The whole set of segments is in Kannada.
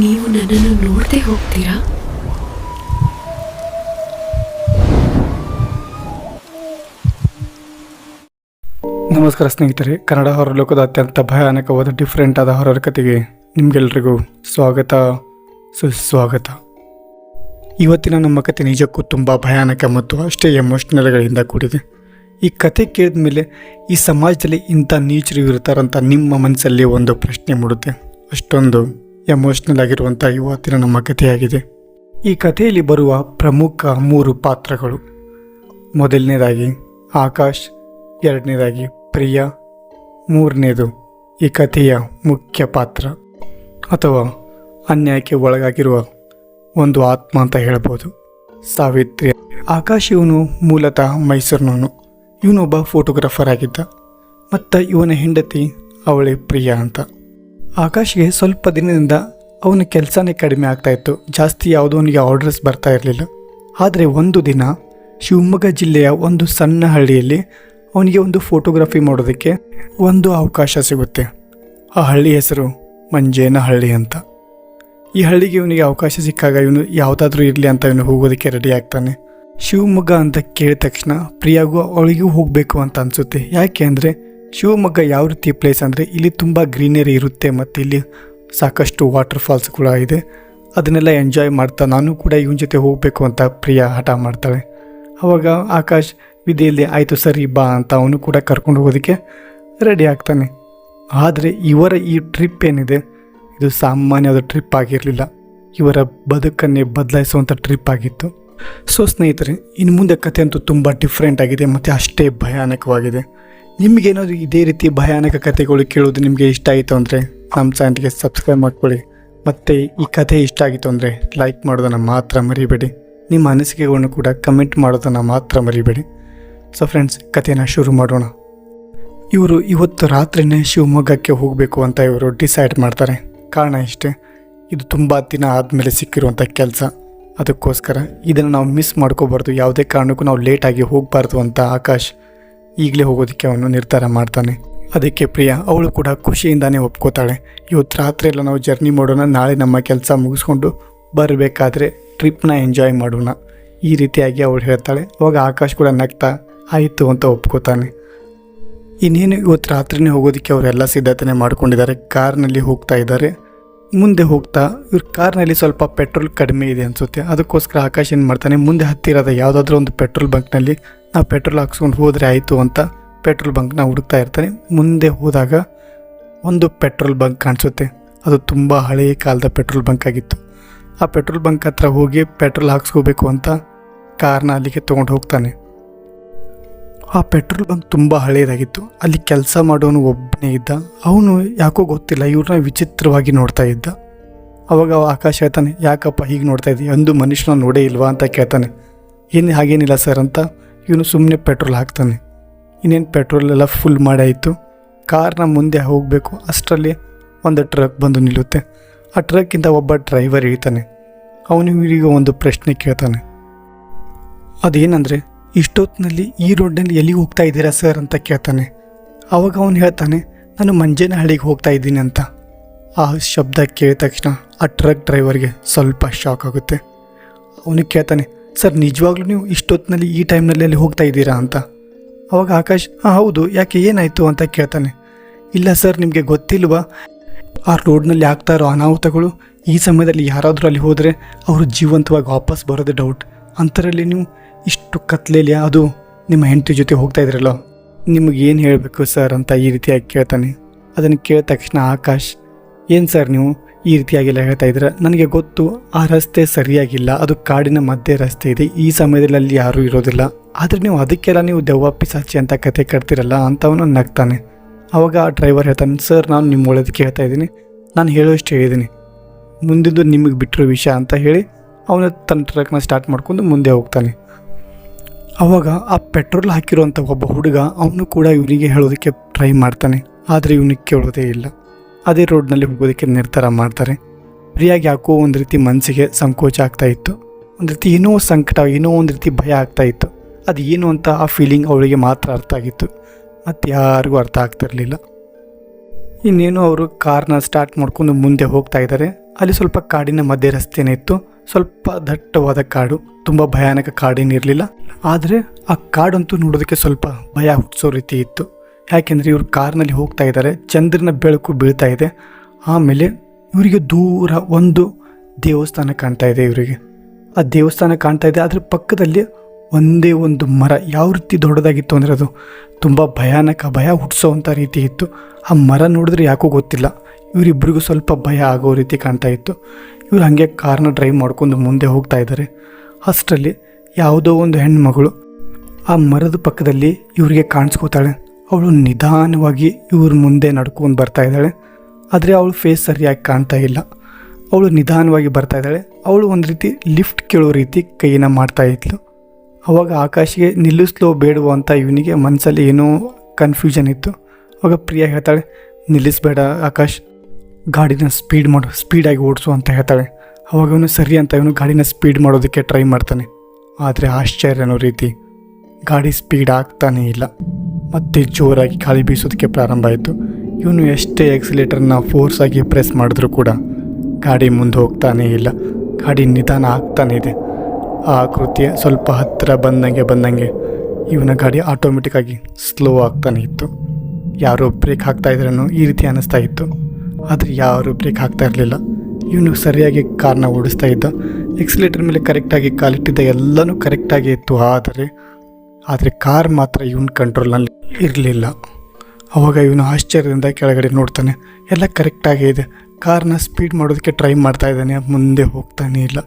ನೀವು ನನ್ನನ್ನು ನೋಡದೆ ಹೋಗ್ತೀರಾ? ನಮಸ್ಕಾರ ಸ್ನೇಹಿತರೆ, ಕನ್ನಡ ಹೊರ ಲೋಕದ ಅತ್ಯಂತ ಭಯಾನಕವಾದ ಡಿಫ್ರೆಂಟ್ ಆದ ಹೊರರ ಕಥೆಗೆ ನಿಮಗೆಲ್ರಿಗೂ ಸ್ವಾಗತ, ಸುಸ್ವಾಗತ. ಇವತ್ತಿನ ನಮ್ಮ ಕತೆ ನಿಜಕ್ಕೂ ತುಂಬ ಭಯಾನಕ ಮತ್ತು ಅಷ್ಟೇ ಎಮೋಷ್ನಲ್ಗಳಿಂದ ಕೂಡಿದೆ. ಈ ಕತೆ ಕೇಳಿದ ಮೇಲೆ ಈ ಸಮಾಜದಲ್ಲಿ ಇಂಥ ನೀಚರು ಇರ್ತಾರಂತ ನಿಮ್ಮ ಮನಸ್ಸಲ್ಲಿ ಒಂದು ಪ್ರಶ್ನೆ ಮೂಡುತ್ತೆ. ಅಷ್ಟೊಂದು ಎಮೋಷ್ನಲ್ ಆಗಿರುವಂಥ ಯುವತಿನ ನಮ್ಮ ಕಥೆಯಾಗಿದೆ. ಈ ಕಥೆಯಲ್ಲಿ ಬರುವ ಪ್ರಮುಖ ಮೂರು ಪಾತ್ರಗಳು. ಮೊದಲನೇದಾಗಿ ಆಕಾಶ್, ಎರಡನೇದಾಗಿ ಪ್ರಿಯ, ಮೂರನೇದು ಈ ಕಥೆಯ ಮುಖ್ಯ ಪಾತ್ರ ಅಥವಾ ಅನ್ಯಾಯಕ್ಕೆ ಒಳಗಾಗಿರುವ ಒಂದು ಆತ್ಮ ಅಂತ ಹೇಳ್ಬೋದು. ಸಾವಿತ್ರಿ. ಆಕಾಶ್ ಇವನು ಮೂಲತಃ ಮೈಸೂರಿನವನು. ಇವನೊಬ್ಬ ಫೋಟೋಗ್ರಾಫರ್ ಆಗಿದ್ದ. ಮತ್ತು ಇವನ ಹೆಂಡತಿ ಅವಳೇ ಪ್ರಿಯಾ ಅಂತ. ಆಕಾಶ್ಗೆ ಸ್ವಲ್ಪ ದಿನದಿಂದ ಅವನ ಕೆಲಸನೇ ಕಡಿಮೆ ಆಗ್ತಾ ಇತ್ತು. ಜಾಸ್ತಿ ಯಾವುದೋ ಅವನಿಗೆ ಆರ್ಡರ್ಸ್ ಬರ್ತಾ ಇರಲಿಲ್ಲ. ಆದರೆ ಒಂದು ದಿನ ಶಿವಮೊಗ್ಗ ಜಿಲ್ಲೆಯ ಒಂದು ಸಣ್ಣ ಹಳ್ಳಿಯಲ್ಲಿ ಅವನಿಗೆ ಒಂದು ಫೋಟೋಗ್ರಫಿ ಮಾಡೋದಕ್ಕೆ ಒಂದು ಅವಕಾಶ ಸಿಗುತ್ತೆ. ಆ ಹಳ್ಳಿ ಹೆಸರು ಮಂಜೇನ ಹಳ್ಳಿ ಅಂತ. ಈ ಹಳ್ಳಿಗೆ ಇವನಿಗೆ ಅವಕಾಶ ಸಿಕ್ಕಾಗ ಇವನು ಯಾವುದಾದ್ರೂ ಇರಲಿ ಅಂತ ಇವನು ಹೋಗೋದಕ್ಕೆ ರೆಡಿ ಆಗ್ತಾನೆ. ಶಿವಮೊಗ್ಗ ಅಂತ ಕೇಳಿದ ತಕ್ಷಣ ಪ್ರಿಯಾಗೂ ಅವಳಿಗೂ ಹೋಗಬೇಕು ಅಂತ ಅನಿಸುತ್ತೆ. ಯಾಕೆ ಅಂದರೆ ಶಿವಮೊಗ್ಗ ಯಾವ ರೀತಿ ಪ್ಲೇಸ್ ಅಂದರೆ ಇಲ್ಲಿ ತುಂಬ ಗ್ರೀನರಿ ಇರುತ್ತೆ ಮತ್ತು ಇಲ್ಲಿ ಸಾಕಷ್ಟು ವಾಟರ್ ಫಾಲ್ಸ್ ಕೂಡ ಇದೆ. ಅದನ್ನೆಲ್ಲ ಎಂಜಾಯ್ ಮಾಡ್ತಾ ನಾನು ಕೂಡ ಇವನ ಜೊತೆ ಹೋಗಬೇಕು ಅಂತ ಪ್ರಿಯಾ ಹಠ ಮಾಡ್ತಾಳೆ. ಅವಾಗ ಆಕಾಶ್ ವಿಧಿಯಲ್ಲಿ ಆಯಿತು ಸರಿ, ಬಾ ಅಂತ ಅವನು ಕೂಡ ಕರ್ಕೊಂಡು ಹೋಗೋದಕ್ಕೆ ರೆಡಿ ಆಗ್ತಾನೆ. ಆದರೆ ಇವರ ಈ ಟ್ರಿಪ್ ಏನಿದೆ, ಇದು ಸಾಮಾನ್ಯವಾದ ಟ್ರಿಪ್ ಆಗಿರಲಿಲ್ಲ. ಇವರ ಬದುಕನ್ನೇ ಬದಲಾಯಿಸುವಂಥ ಟ್ರಿಪ್ ಆಗಿತ್ತು. ಸೊ ಸ್ನೇಹಿತರೆ, ಇನ್ನು ಮುಂದೆ ಕಥೆ ಅಂತೂ ತುಂಬ ಡಿಫ್ರೆಂಟ್ ಆಗಿದೆ ಮತ್ತು ಅಷ್ಟೇ ಭಯಾನಕವಾಗಿದೆ. ನಿಮಗೇನಾದರೂ ಇದೇ ರೀತಿ ಭಯಾನಕ ಕಥೆಗಳು ಕೇಳೋದು ನಿಮಗೆ ಇಷ್ಟ ಆಯಿತು ಅಂದರೆ ನಮ್ಮ ಚಾನಲ್ಗೆ ಸಬ್ಸ್ಕ್ರೈಬ್ ಮಾಡ್ಕೊಳ್ಳಿ. ಮತ್ತು ಈ ಕಥೆ ಇಷ್ಟ ಆಗಿತ್ತು ಅಂದರೆ ಲೈಕ್ ಮಾಡೋದನ್ನು ಮಾತ್ರ ಮರಿಬೇಡಿ. ನಿಮ್ಮ ಅನಿಸಿಕೆಗಳನ್ನು ಕೂಡ ಕಮೆಂಟ್ ಮಾಡೋದನ್ನು ಮಾತ್ರ ಮರಿಬೇಡಿ. ಸೊ ಫ್ರೆಂಡ್ಸ್ ಕಥೆನ ಶುರು ಮಾಡೋಣ. ಇವರು ಇವತ್ತು ರಾತ್ರಿನೇ ಶಿವಮೊಗ್ಗಕ್ಕೆ ಹೋಗಬೇಕು ಅಂತ ಇವರು ಡಿಸೈಡ್ ಮಾಡ್ತಾರೆ. ಕಾರಣ ಇಷ್ಟೇ, ಇದು ತುಂಬ ದಿನ ಆದಮೇಲೆ ಸಿಕ್ಕಿರುವಂಥ ಕೆಲಸ. ಅದಕ್ಕೋಸ್ಕರ ಇದನ್ನು ನಾವು ಮಿಸ್ ಮಾಡ್ಕೋಬಾರ್ದು. ಯಾವುದೇ ಕಾರಣಕ್ಕೂ ನಾವು ಲೇಟಾಗಿ ಹೋಗಬಾರ್ದು ಅಂತ ಆಕಾಶ್ ಈಗಲೇ ಹೋಗೋದಕ್ಕೆ ಅವನು ನಿರ್ಧಾರ ಮಾಡ್ತಾನೆ. ಅದಕ್ಕೆ ಪ್ರಿಯ, ಅವಳು ಕೂಡ ಖುಷಿಯಿಂದಾನೇ ಒಪ್ಕೋತಾಳೆ. ಇವತ್ತು ರಾತ್ರಿ ಎಲ್ಲ ನಾವು ಜರ್ನಿ ಮಾಡೋಣ, ನಾಳೆ ನಮ್ಮ ಕೆಲಸ ಮುಗಿಸ್ಕೊಂಡು ಬರಬೇಕಾದ್ರೆ ಟ್ರಿಪ್ನ ಎಂಜಾಯ್ ಮಾಡೋಣ. ಈ ರೀತಿಯಾಗಿ ಅವಳು ಹೇಳ್ತಾಳೆ. ಅವಾಗ ಆಕಾಶ್ ಕೂಡ ನಗ್ತಾ, ಆಯಿತು ಅಂತ ಒಪ್ಕೋತಾನೆ. ಇನ್ನೇನು ಇವತ್ತು ರಾತ್ರಿನೇ ಹೋಗೋದಕ್ಕೆ ಅವರೆಲ್ಲ ಸಿದ್ಧತೆನೇ ಮಾಡ್ಕೊಂಡಿದ್ದಾರೆ. ಕಾರ್ನಲ್ಲಿ ಹೋಗ್ತಾ ಇದ್ದಾರೆ. ಮುಂದೆ ಹೋಗ್ತಾ, ಇವ್ರ ಕಾರ್ನಲ್ಲಿ ಸ್ವಲ್ಪ ಪೆಟ್ರೋಲ್ ಕಡಿಮೆ ಇದೆ ಅನಿಸುತ್ತೆ. ಅದಕ್ಕೋಸ್ಕರ ಆಕಾಶ್ ಏನು ಮಾಡ್ತಾನೆ, ಮುಂದೆ ಹತ್ತಿರದ ಯಾವುದಾದ್ರೂ ಒಂದು ಪೆಟ್ರೋಲ್ ಬಂಕ್ನಲ್ಲಿ ನಾವು ಪೆಟ್ರೋಲ್ ಹಾಕ್ಸ್ಕೊಂಡು ಹೋದರೆ ಆಯಿತು ಅಂತ ಪೆಟ್ರೋಲ್ ಬಂಕ್ನ ಹುಡುಕ್ತಾ ಇರ್ತಾನೆ. ಮುಂದೆ ಹೋದಾಗ ಒಂದು ಪೆಟ್ರೋಲ್ ಬಂಕ್ ಕಾಣಿಸುತ್ತೆ. ಅದು ತುಂಬ ಹಳೆಯ ಕಾಲದ ಪೆಟ್ರೋಲ್ ಬಂಕ್ ಆಗಿತ್ತು. ಆ ಪೆಟ್ರೋಲ್ ಬಂಕ್ ಹತ್ರ ಹೋಗಿ ಪೆಟ್ರೋಲ್ ಹಾಕ್ಸ್ಕೋಬೇಕು ಅಂತ ಕಾರ್ನ ಅಲ್ಲಿಗೆ ತೊಗೊಂಡು ಹೋಗ್ತಾನೆ. ಆ ಪೆಟ್ರೋಲ್ ಬಂಕ್ ತುಂಬ ಹಳೆಯದಾಗಿತ್ತು ಅಲ್ಲಿ ಕೆಲಸ ಮಾಡೋನು ಒಬ್ಬನೇ ಇದ್ದ. ಅವನು ಯಾಕೋ ಗೊತ್ತಿಲ್ಲ, ಇವ್ರನ್ನ ವಿಚಿತ್ರವಾಗಿ ನೋಡ್ತಾ ಇದ್ದ. ಅವಾಗ ಅವ ಆಕಾಶ ಹೇಳ್ತಾನೆ, ಯಾಕಪ್ಪ ಹೀಗೆ ನೋಡ್ತಾ ಇದ್ದೀವಿ ಅಂದು ಮನುಷ್ಯನ ನೋಡೇ ಇಲ್ವಾ? ಅಂತ ಕೇಳ್ತಾನೆ. ಏನು, ಹಾಗೇನಿಲ್ಲ ಸರ್ ಅಂತ ಇವನು ಸುಮ್ಮನೆ ಪೆಟ್ರೋಲ್ ಹಾಕ್ತಾನೆ. ಇನ್ನೇನು ಪೆಟ್ರೋಲ್ ಎಲ್ಲ ಫುಲ್ ಮಾಡಾಯಿತು. ಕಾರ್ನ ಮುಂದೆ ಹೋಗಬೇಕು, ಅಷ್ಟರಲ್ಲಿ ಒಂದು ಟ್ರಕ್ ಬಂದು ನಿಲ್ಲುತ್ತೆ. ಆ ಟ್ರಕ್ಕಿಂದ ಒಬ್ಬ ಡ್ರೈವರ್ ಇಳಿತಾನೆ ಅವನು ಇವರಿಗೆ ಒಂದು ಪ್ರಶ್ನೆ ಕೇಳ್ತಾನೆ. ಅದೇನಂದರೆ ಇಷ್ಟೊತ್ತಿನಲ್ಲಿ ಈ ರೋಡ್ನಲ್ಲಿ ಎಲ್ಲಿಗೆ ಹೋಗ್ತಾ ಇದ್ದೀರಾ ಸರ್ ಅಂತ ಕೇಳ್ತಾನೆ. ಆವಾಗ ಅವನು ಹೇಳ್ತಾನೆ, ನಾನು ಮಂಜೇನಹಳ್ಳಿಗೆ ಹೋಗ್ತಾ ಇದ್ದೀನಿ ಅಂತ. ಆ ಶಬ್ದ ಕೇಳಿದ ತಕ್ಷಣ ಆ ಟ್ರಕ್ ಡ್ರೈವರ್ಗೆ ಸ್ವಲ್ಪ ಶಾಕ್ ಆಗುತ್ತೆ. ಅವನು ಕೇಳ್ತಾನೆ ಸರ್, ನಿಜವಾಗ್ಲೂ ನೀವು ಇಷ್ಟೊತ್ತಿನಲ್ಲಿ ಈ ಟೈಮ್ನಲ್ಲಿ ಅಲ್ಲಿ ಹೋಗ್ತಾ ಇದ್ದೀರಾ ಅಂತ. ಅವಾಗ ಆಕಾಶ್, ಹಾಂ, ಹೌದು, ಯಾಕೆ ಏನಾಯಿತು? ಅಂತ ಕೇಳ್ತಾನೆ. ಇಲ್ಲ ಸರ್, ನಿಮಗೆ ಗೊತ್ತಿಲ್ವಾ? ಆ ರೋಡ್ನಲ್ಲಿ ಆಗ್ತಾ ಇರೋ ಅನಾಹುತಗಳು, ಈ ಸಮಯದಲ್ಲಿ ಯಾರಾದರೂ ಅಲ್ಲಿ ಹೋದರೆ ಅವರು ಜೀವಂತವಾಗಿ ವಾಪಸ್ ಬರೋದೇ ಡೌಟ್ ಅಂಥರಲ್ಲಿ ನೀವು ಇಷ್ಟು ಕತ್ಲೇಲಿ ಅದು ನಿಮ್ಮ ಹೆಂಡತಿ ಜೊತೆ ಹೋಗ್ತಾ ಇದ್ರಲ್ಲ, ನಿಮಗೆ ಏನು ಹೇಳಬೇಕು ಸರ್? ಅಂತ ಈ ರೀತಿಯಾಗಿ ಕೇಳ್ತಾನೆ. ಅದನ್ನು ಕೇಳಿದ ತಕ್ಷಣ ಆಕಾಶ್, ಏನು ಸರ್ ನೀವು? ಈ ರೀತಿಯಾಗೆಲ್ಲ ಹೇಳ್ತಾ ಇದ್ದಾರೆ ನನಗೆ ಗೊತ್ತು, ಆ ರಸ್ತೆ ಸರಿಯಾಗಿಲ್ಲ. ಅದು ಕಾಡಿನ ಮಧ್ಯೆ ರಸ್ತೆ ಇದೆ. ಈ ಸಮಯದಲ್ಲಿ ಅಲ್ಲಿ ಯಾರೂ ಇರೋದಿಲ್ಲ. ಆದರೆ ನೀವು ಅದಕ್ಕೆಲ್ಲ ನೀವು ದೆವ್ವ ಪಿಸಾಚಿ ಅಂತ ಕತೆ ಕಟ್ತಿರಲ್ಲ ಅಂತ ಅವನು ನಗ್ತಾನೆ. ಅವಾಗ ಆ ಡ್ರೈವರ್ ಹೇಳ್ತಾನೆ, ಸರ್, ನಾನು ನಿಮ್ಮ ಒಳ್ಳೇದಕ್ಕೆ ಹೇಳ್ತಾ ಇದ್ದೀನಿ. ನಾನು ಹೇಳೋಷ್ಟು ಹೇಳಿದ್ದೀನಿ. ಮುಂದಿದ್ದು ನಿಮಗೆ ಬಿಟ್ಟಿರೋ ವಿಷಯ ಅಂತ ಹೇಳಿ, ಅವನು ತನ್ನ ಟ್ರಕ್ನ ಸ್ಟಾರ್ಟ್ ಮಾಡ್ಕೊಂಡು ಮುಂದೆ ಹೋಗ್ತಾನೆ. ಅವಾಗ ಆ ಪೆಟ್ರೋಲ್ ಹಾಕಿರುವಂಥ ಒಬ್ಬ ಹುಡುಗ, ಅವನು ಕೂಡ ಇವನಿಗೆ ಹೇಳೋದಕ್ಕೆ ಟ್ರೈ ಮಾಡ್ತಾನೆ. ಆದರೆ ಇವನಿಗೆ ಕೇಳೋದೇ ಇಲ್ಲ. ಅದೇ ರೋಡ್ನಲ್ಲಿ ಹೋಗೋದಕ್ಕೆ ನಿರ್ಧಾರ ಮಾಡ್ತಾರೆ. ಪ್ರಿಯಾಗಿ ಯಾಕೋ ಒಂದು ರೀತಿ ಮನಸ್ಸಿಗೆ ಸಂಕೋಚ ಆಗ್ತಾ ಇತ್ತು. ಒಂದು ರೀತಿ ಏನೋ ಸಂಕಟ, ಏನೋ ಒಂದು ರೀತಿ ಭಯ ಆಗ್ತಾ ಇತ್ತು. ಅದು ಏನು ಅಂತ ಆ ಫೀಲಿಂಗ್ ಅವಳಿಗೆ ಮಾತ್ರ ಅರ್ಥ ಆಗಿತ್ತು. ಮತ್ತು ಯಾರಿಗೂ ಅರ್ಥ ಆಗ್ತಿರಲಿಲ್ಲ. ಇನ್ನೇನು ಅವರು ಕಾರ್ನ ಸ್ಟಾರ್ಟ್ ಮಾಡ್ಕೊಂಡು ಮುಂದೆ ಹೋಗ್ತಾ ಇದ್ದಾರೆ ಅಲ್ಲಿ ಸ್ವಲ್ಪ ಕಾಡಿನ ಮಧ್ಯೆ ರಸ್ತೆನೇ ಇತ್ತು. ಸ್ವಲ್ಪ ದಟ್ಟವಾದ ಕಾಡು, ತುಂಬ ಭಯಾನಕ ಕಾಡೇನಿರಲಿಲ್ಲ. ಆದರೆ ಆ ಕಾಡಂತೂ ನೋಡೋದಕ್ಕೆ ಸ್ವಲ್ಪ ಭಯ ಹುಟ್ಟಿಸೋ ರೀತಿ ಇತ್ತು. ಯಾಕೆಂದರೆ ಇವರು ಕಾರ್ನಲ್ಲಿ ಹೋಗ್ತಾ ಇದ್ದಾರೆ, ಚಂದ್ರನ ಬೆಳಕು ಬೀಳ್ತಾ ಇದೆ. ಆಮೇಲೆ ಇವರಿಗೆ ದೂರ ಒಂದು ದೇವಸ್ಥಾನ ಕಾಣ್ತಾ ಇದೆ ಇವರಿಗೆ. ಆ ದೇವಸ್ಥಾನ ಕಾಣ್ತಾ ಇದೆ, ಅದರ ಪಕ್ಕದಲ್ಲಿ ಒಂದೇ ಒಂದು ಮರ. ಯಾವ ರೀತಿ ದೊಡ್ಡದಾಗಿತ್ತು ಅಂದರೆ ಅದು ತುಂಬ ಭಯಾನಕ ಭಯ ಹುಟ್ಟಿಸೋವಂಥ ರೀತಿ ಇತ್ತು. ಆ ಮರ ನೋಡಿದ್ರೆ ಯಾಕೋ ಗೊತ್ತಿಲ್ಲ. ಇವರಿಬ್ಬರಿಗೂ ಸ್ವಲ್ಪ ಭಯ ಆಗೋ ರೀತಿ ಕಾಣ್ತಾ ಇತ್ತು. ಇವರು ಹಾಗೆ ಕಾರ್ನ ಡ್ರೈವ್ ಮಾಡ್ಕೊಂಡು ಮುಂದೆ ಹೋಗ್ತಾ ಇದ್ದಾರೆ. ಅಷ್ಟರಲ್ಲಿ ಯಾವುದೋ ಒಂದು ಹೆಣ್ಮಗಳು ಆ ಮರದ ಪಕ್ಕದಲ್ಲಿ ಇವರಿಗೆ ಕಾಣಿಸ್ಕೋತಾಳೆ. ಅವಳು ನಿಧಾನವಾಗಿ ಇವ್ರ ಮುಂದೆ ನಡ್ಕೊಂಡು ಬರ್ತಾ ಇದ್ದಾಳೆ. ಆದರೆ ಅವಳು ಫೇಸ್ ಸರಿಯಾಗಿ ಕಾಣ್ತಾ ಇಲ್ಲ. ಅವಳು ನಿಧಾನವಾಗಿ ಬರ್ತಾ ಇದ್ದಾಳೆ. ಅವಳು ಒಂದು ರೀತಿ ಲಿಫ್ಟ್ ಕೇಳೋ ರೀತಿ ಕೈಯನ್ನು ಮಾಡ್ತಾ ಇದ್ಲು. ಅವಾಗ ಆಕಾಶಿಗೆ, ನಿಲ್ಲಿಸ್ಲೋ ಬೇಡವೋ ಅಂತ ಇವನಿಗೆ ಮನಸ್ಸಲ್ಲಿ ಏನೋ ಕನ್ಫ್ಯೂಷನ್ ಇತ್ತು. ಅವಾಗ ಪ್ರಿಯಾ ಹೇಳ್ತಾಳೆ, ನಿಲ್ಲಿಸ್ಬೇಡ ಆಕಾಶ್. ಗಾಡಿನ ಸ್ಪೀಡ್ ಮಾಡು ಸ್ಪೀಡಾಗಿ ಓಡಿಸು ಅಂತ ಹೇಳ್ತಾಳೆ. ಅವಾಗ ಅವನು, ಸರಿ ಅಂತ ಇವನು ಗಾಡಿನ ಸ್ಪೀಡ್ ಮಾಡೋದಕ್ಕೆ ಟ್ರೈ ಮಾಡ್ತಾನೆ. ಆದರೆ ಆಶ್ಚರ್ಯ ಅನ್ನೋ ರೀತಿ. ಗಾಡಿ ಸ್ಪೀಡ್ ಆಗ್ತಾನೇ ಇಲ್ಲ. ಮತ್ತೆ ಜೋರಾಗಿ ಗಾಳಿ ಬೀಸೋದಕ್ಕೆ ಪ್ರಾರಂಭ ಆಯಿತು. ಇವನು ಎಷ್ಟೇ ಎಕ್ಸಿಲೇಟರ್ನ ಆಗಿ ಪ್ರೆಸ್ ಮಾಡಿದ್ರೂ ಕೂಡ ಗಾಡಿ ಮುಂದೆ ಹೋಗ್ತಾನೇ ಇಲ್ಲ. ಗಾಡಿ ನಿಧಾನ ಆಗ್ತಾನೇ ಇದೆ. ಆ ಕೃತಿಯ ಸ್ವಲ್ಪ ಹತ್ತಿರ ಬಂದಂಗೆ ಬಂದಂಗೆ ಇವನ ಗಾಡಿ ಆಟೋಮೆಟಿಕ್ಕಾಗಿ ಸ್ಲೋ ಆಗ್ತಾನೆ ಇತ್ತು. ಯಾರೋ ಬ್ರೇಕ್ ಹಾಕ್ತಾ ಇದ್ರೂ ಈ ರೀತಿ ಅನ್ನಿಸ್ತಾ ಇತ್ತು. ಆದರೆ ಯಾರು ಬ್ರೇಕ್ ಹಾಕ್ತಾ ಇರಲಿಲ್ಲ. ಇವನು ಸರಿಯಾಗಿ ಕಾರ್ನ ಓಡಿಸ್ತಾ ಇದ್ದ. ಎಕ್ಸಿಲೇಟರ್ ಮೇಲೆ ಕರೆಕ್ಟಾಗಿ ಕಾಲಿಟ್ಟಿದ್ದ ಎಲ್ಲನೂ ಕರೆಕ್ಟಾಗಿ ಇತ್ತು ಆದರೆ ಆದರೆ ಕಾರ್ ಮಾತ್ರ ಇವನ್ ಕಂಟ್ರೋಲ್ನಲ್ಲಿ ಇರಲಿಲ್ಲ. ಅವಾಗ ಇವನು ಆಶ್ಚರ್ಯದಿಂದ ಕೆಳಗಡೆ ನೋಡ್ತಾನೆ, ಎಲ್ಲ ಕರೆಕ್ಟಾಗೇ ಇದೆ. ಕಾರ್ನ ಸ್ಪೀಡ್ ಮಾಡೋದಕ್ಕೆ ಟ್ರೈ ಮಾಡ್ತಾ ಇದ್ದಾನೆ, ಮುಂದೆ ಹೋಗ್ತಾನೆ ಇಲ್ಲ.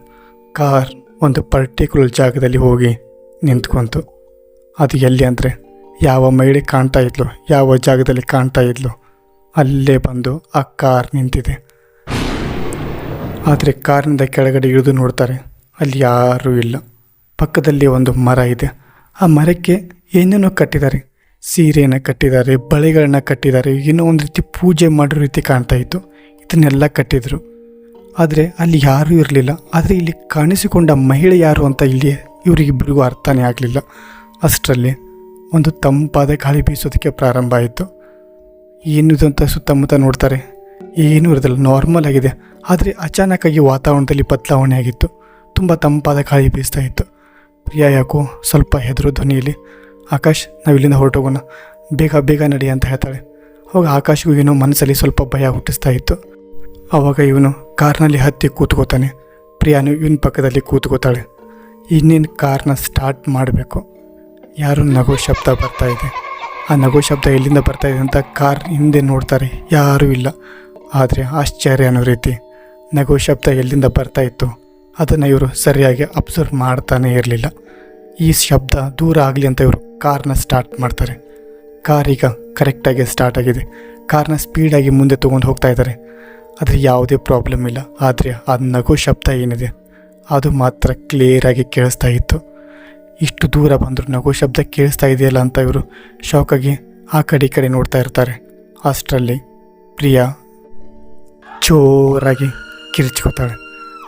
ಕಾರ್ ಒಂದು ಪರ್ಟಿಕ್ಯುಲರ್ ಜಾಗದಲ್ಲಿ ಹೋಗಿ ನಿಂತ್ಕೊಂತು. ಅದು ಎಲ್ಲಿ ಅಂದರೆ, ಯಾವ ಮಹಿಳೆ ಕಾಣ್ತಾ ಇದ್ಲು, ಯಾವ ಜಾಗದಲ್ಲಿ ಕಾಣ್ತಾ ಇದ್ಲು, ಅಲ್ಲೇ ಬಂದು ಆ ಕಾರ್ ನಿಂತಿದೆ. ಆದರೆ ಕಾರಿನಿಂದ ಕೆಳಗಡೆ ಇಳಿದು ನೋಡ್ತಾರೆ, ಅಲ್ಲಿ ಯಾರೂ ಇಲ್ಲ. ಪಕ್ಕದಲ್ಲಿ ಒಂದು ಮರ ಇದೆ. ಆ ಮರಕ್ಕೆ ಏನೇನೋ ಕಟ್ಟಿದ್ದಾರೆ. ಸೀರೆಯನ್ನು ಕಟ್ಟಿದ್ದಾರೆ, ಬಳೆಗಳನ್ನ ಕಟ್ಟಿದ್ದಾರೆ, ಏನೋ ಒಂದು ರೀತಿ ಪೂಜೆ ಮಾಡೋ ರೀತಿ ಕಾಣ್ತಾ ಇತ್ತು. ಇದನ್ನೆಲ್ಲ ಕಟ್ಟಿದರು. ಆದರೆ ಅಲ್ಲಿ ಯಾರೂ ಇರಲಿಲ್ಲ. ಆದರೆ ಇಲ್ಲಿ ಕಾಣಿಸಿಕೊಂಡ ಮಹಿಳೆ ಯಾರು ಅಂತ ಇಲ್ಲಿ ಇವರಿಗಿಬ್ಬರಿಗೂ ಅರ್ಥನೇ ಆಗಲಿಲ್ಲ. ಅಷ್ಟರಲ್ಲಿ ಒಂದು ತಂಪಾದ ಗಾಳಿ ಬೀಸೋದಕ್ಕೆ ಪ್ರಾರಂಭ ಆಯಿತು. ಏನಿದು ಅಂತ ಸುತ್ತಮುತ್ತ ನೋಡ್ತಾರೆ. ಏನೂ ಇರೋದಿಲ್ಲ ನಾರ್ಮಲ್ ಆಗಿದೆ. ಆದರೆ ಅಚಾನಕ್ಕಾಗಿ ವಾತಾವರಣದಲ್ಲಿ ಬದಲಾವಣೆ ಆಗಿತ್ತು. ತುಂಬ ತಂಪಾದ ಗಾಳಿ ಬೀಸ್ತಾ ಇತ್ತು. ಪ್ರಿಯಾ ಯಾಕೋ ಸ್ವಲ್ಪ ಹೆದರು ಧ್ವನಿಯಲ್ಲಿ ಆಕಾಶ್ ನಾವು ಇಲ್ಲಿಂದ ಹೊರಟೋಗೋಣ. ಬೇಗ ಬೇಗ ನಡಿ ಅಂತ ಹೇಳ್ತಾಳೆ. ಅವಾಗ ಆಕಾಶ್ಗೂ ಏನೋ ಮನಸ್ಸಲ್ಲಿ ಸ್ವಲ್ಪ ಭಯ ಹುಟ್ಟಿಸ್ತಾ ಇತ್ತು. ಆವಾಗ ಇವನು ಕಾರ್ನಲ್ಲಿ ಹತ್ತಿ ಕೂತ್ಕೋತಾನೆ. ಪ್ರಿಯಾನು ಇವನ ಪಕ್ಕದಲ್ಲಿ ಕೂತ್ಕೋತಾಳೆ. ಇನ್ನೇನು ಕಾರ್ನ ಸ್ಟಾರ್ಟ್ ಮಾಡಬೇಕು? ಯಾರು ನಗು ಶಬ್ದ ಬರ್ತಾ ಇದೆ? ಆ ನಗು ಶಬ್ದ ಎಲ್ಲಿಂದ ಬರ್ತಾ ಇದೆ ಅಂತ ಕಾರ್ ಹಿಂದೆ ನೋಡ್ತಾರೆ. ಯಾರೂ ಇಲ್ಲ. ಆದರೆ ಆಶ್ಚರ್ಯ ಅನ್ನೋ ರೀತಿ ನಗು ಶಬ್ದ ಎಲ್ಲಿಂದ ಬರ್ತಾ ಇತ್ತು? ಅದನ್ನು ಇವರು ಸರಿಯಾಗಿ ಅಬ್ಸರ್ವ್ ಮಾಡ್ತಾನೇ ಇರಲಿಲ್ಲ. ಈ ಶಬ್ದ ದೂರ ಆಗಲಿ ಅಂತ ಇವರು ಕಾರ್ನ ಸ್ಟಾರ್ಟ್ ಮಾಡ್ತಾರೆ. ಕಾರ್ ಈಗ ಕರೆಕ್ಟಾಗಿ ಸ್ಟಾರ್ಟ್ ಆಗಿದೆ. ಕಾರ್ನ ಸ್ಪೀಡಾಗಿ ಮುಂದೆ ತೊಗೊಂಡು ಹೋಗ್ತಾ ಇದ್ದಾರೆ. ಆದರೆ ಯಾವುದೇ ಪ್ರಾಬ್ಲಮ್ ಇಲ್ಲ. ಆದರೆ ಆ ನಗು ಶಬ್ದ ಏನಿದೆ? ಅದು ಮಾತ್ರ ಕ್ಲಿಯರಾಗಿ ಕೇಳಿಸ್ತಾ ಇತ್ತು. ಇಷ್ಟು ದೂರ ಬಂದರೂ ನಗು ಶಬ್ದ ಕೇಳಿಸ್ತಾ ಇದೆಯಲ್ಲ ಅಂತ ಇವರು ಶಾಕಾಗಿ ಆ ಕಡೆ ಈ ಕಡೆ ನೋಡ್ತಾ ಇರ್ತಾರೆ. ಅಷ್ಟರಲ್ಲಿ ಪ್ರಿಯಾ ಜೋರಾಗಿ ಕಿರ್ಚ್ಕೋತಾಳೆ.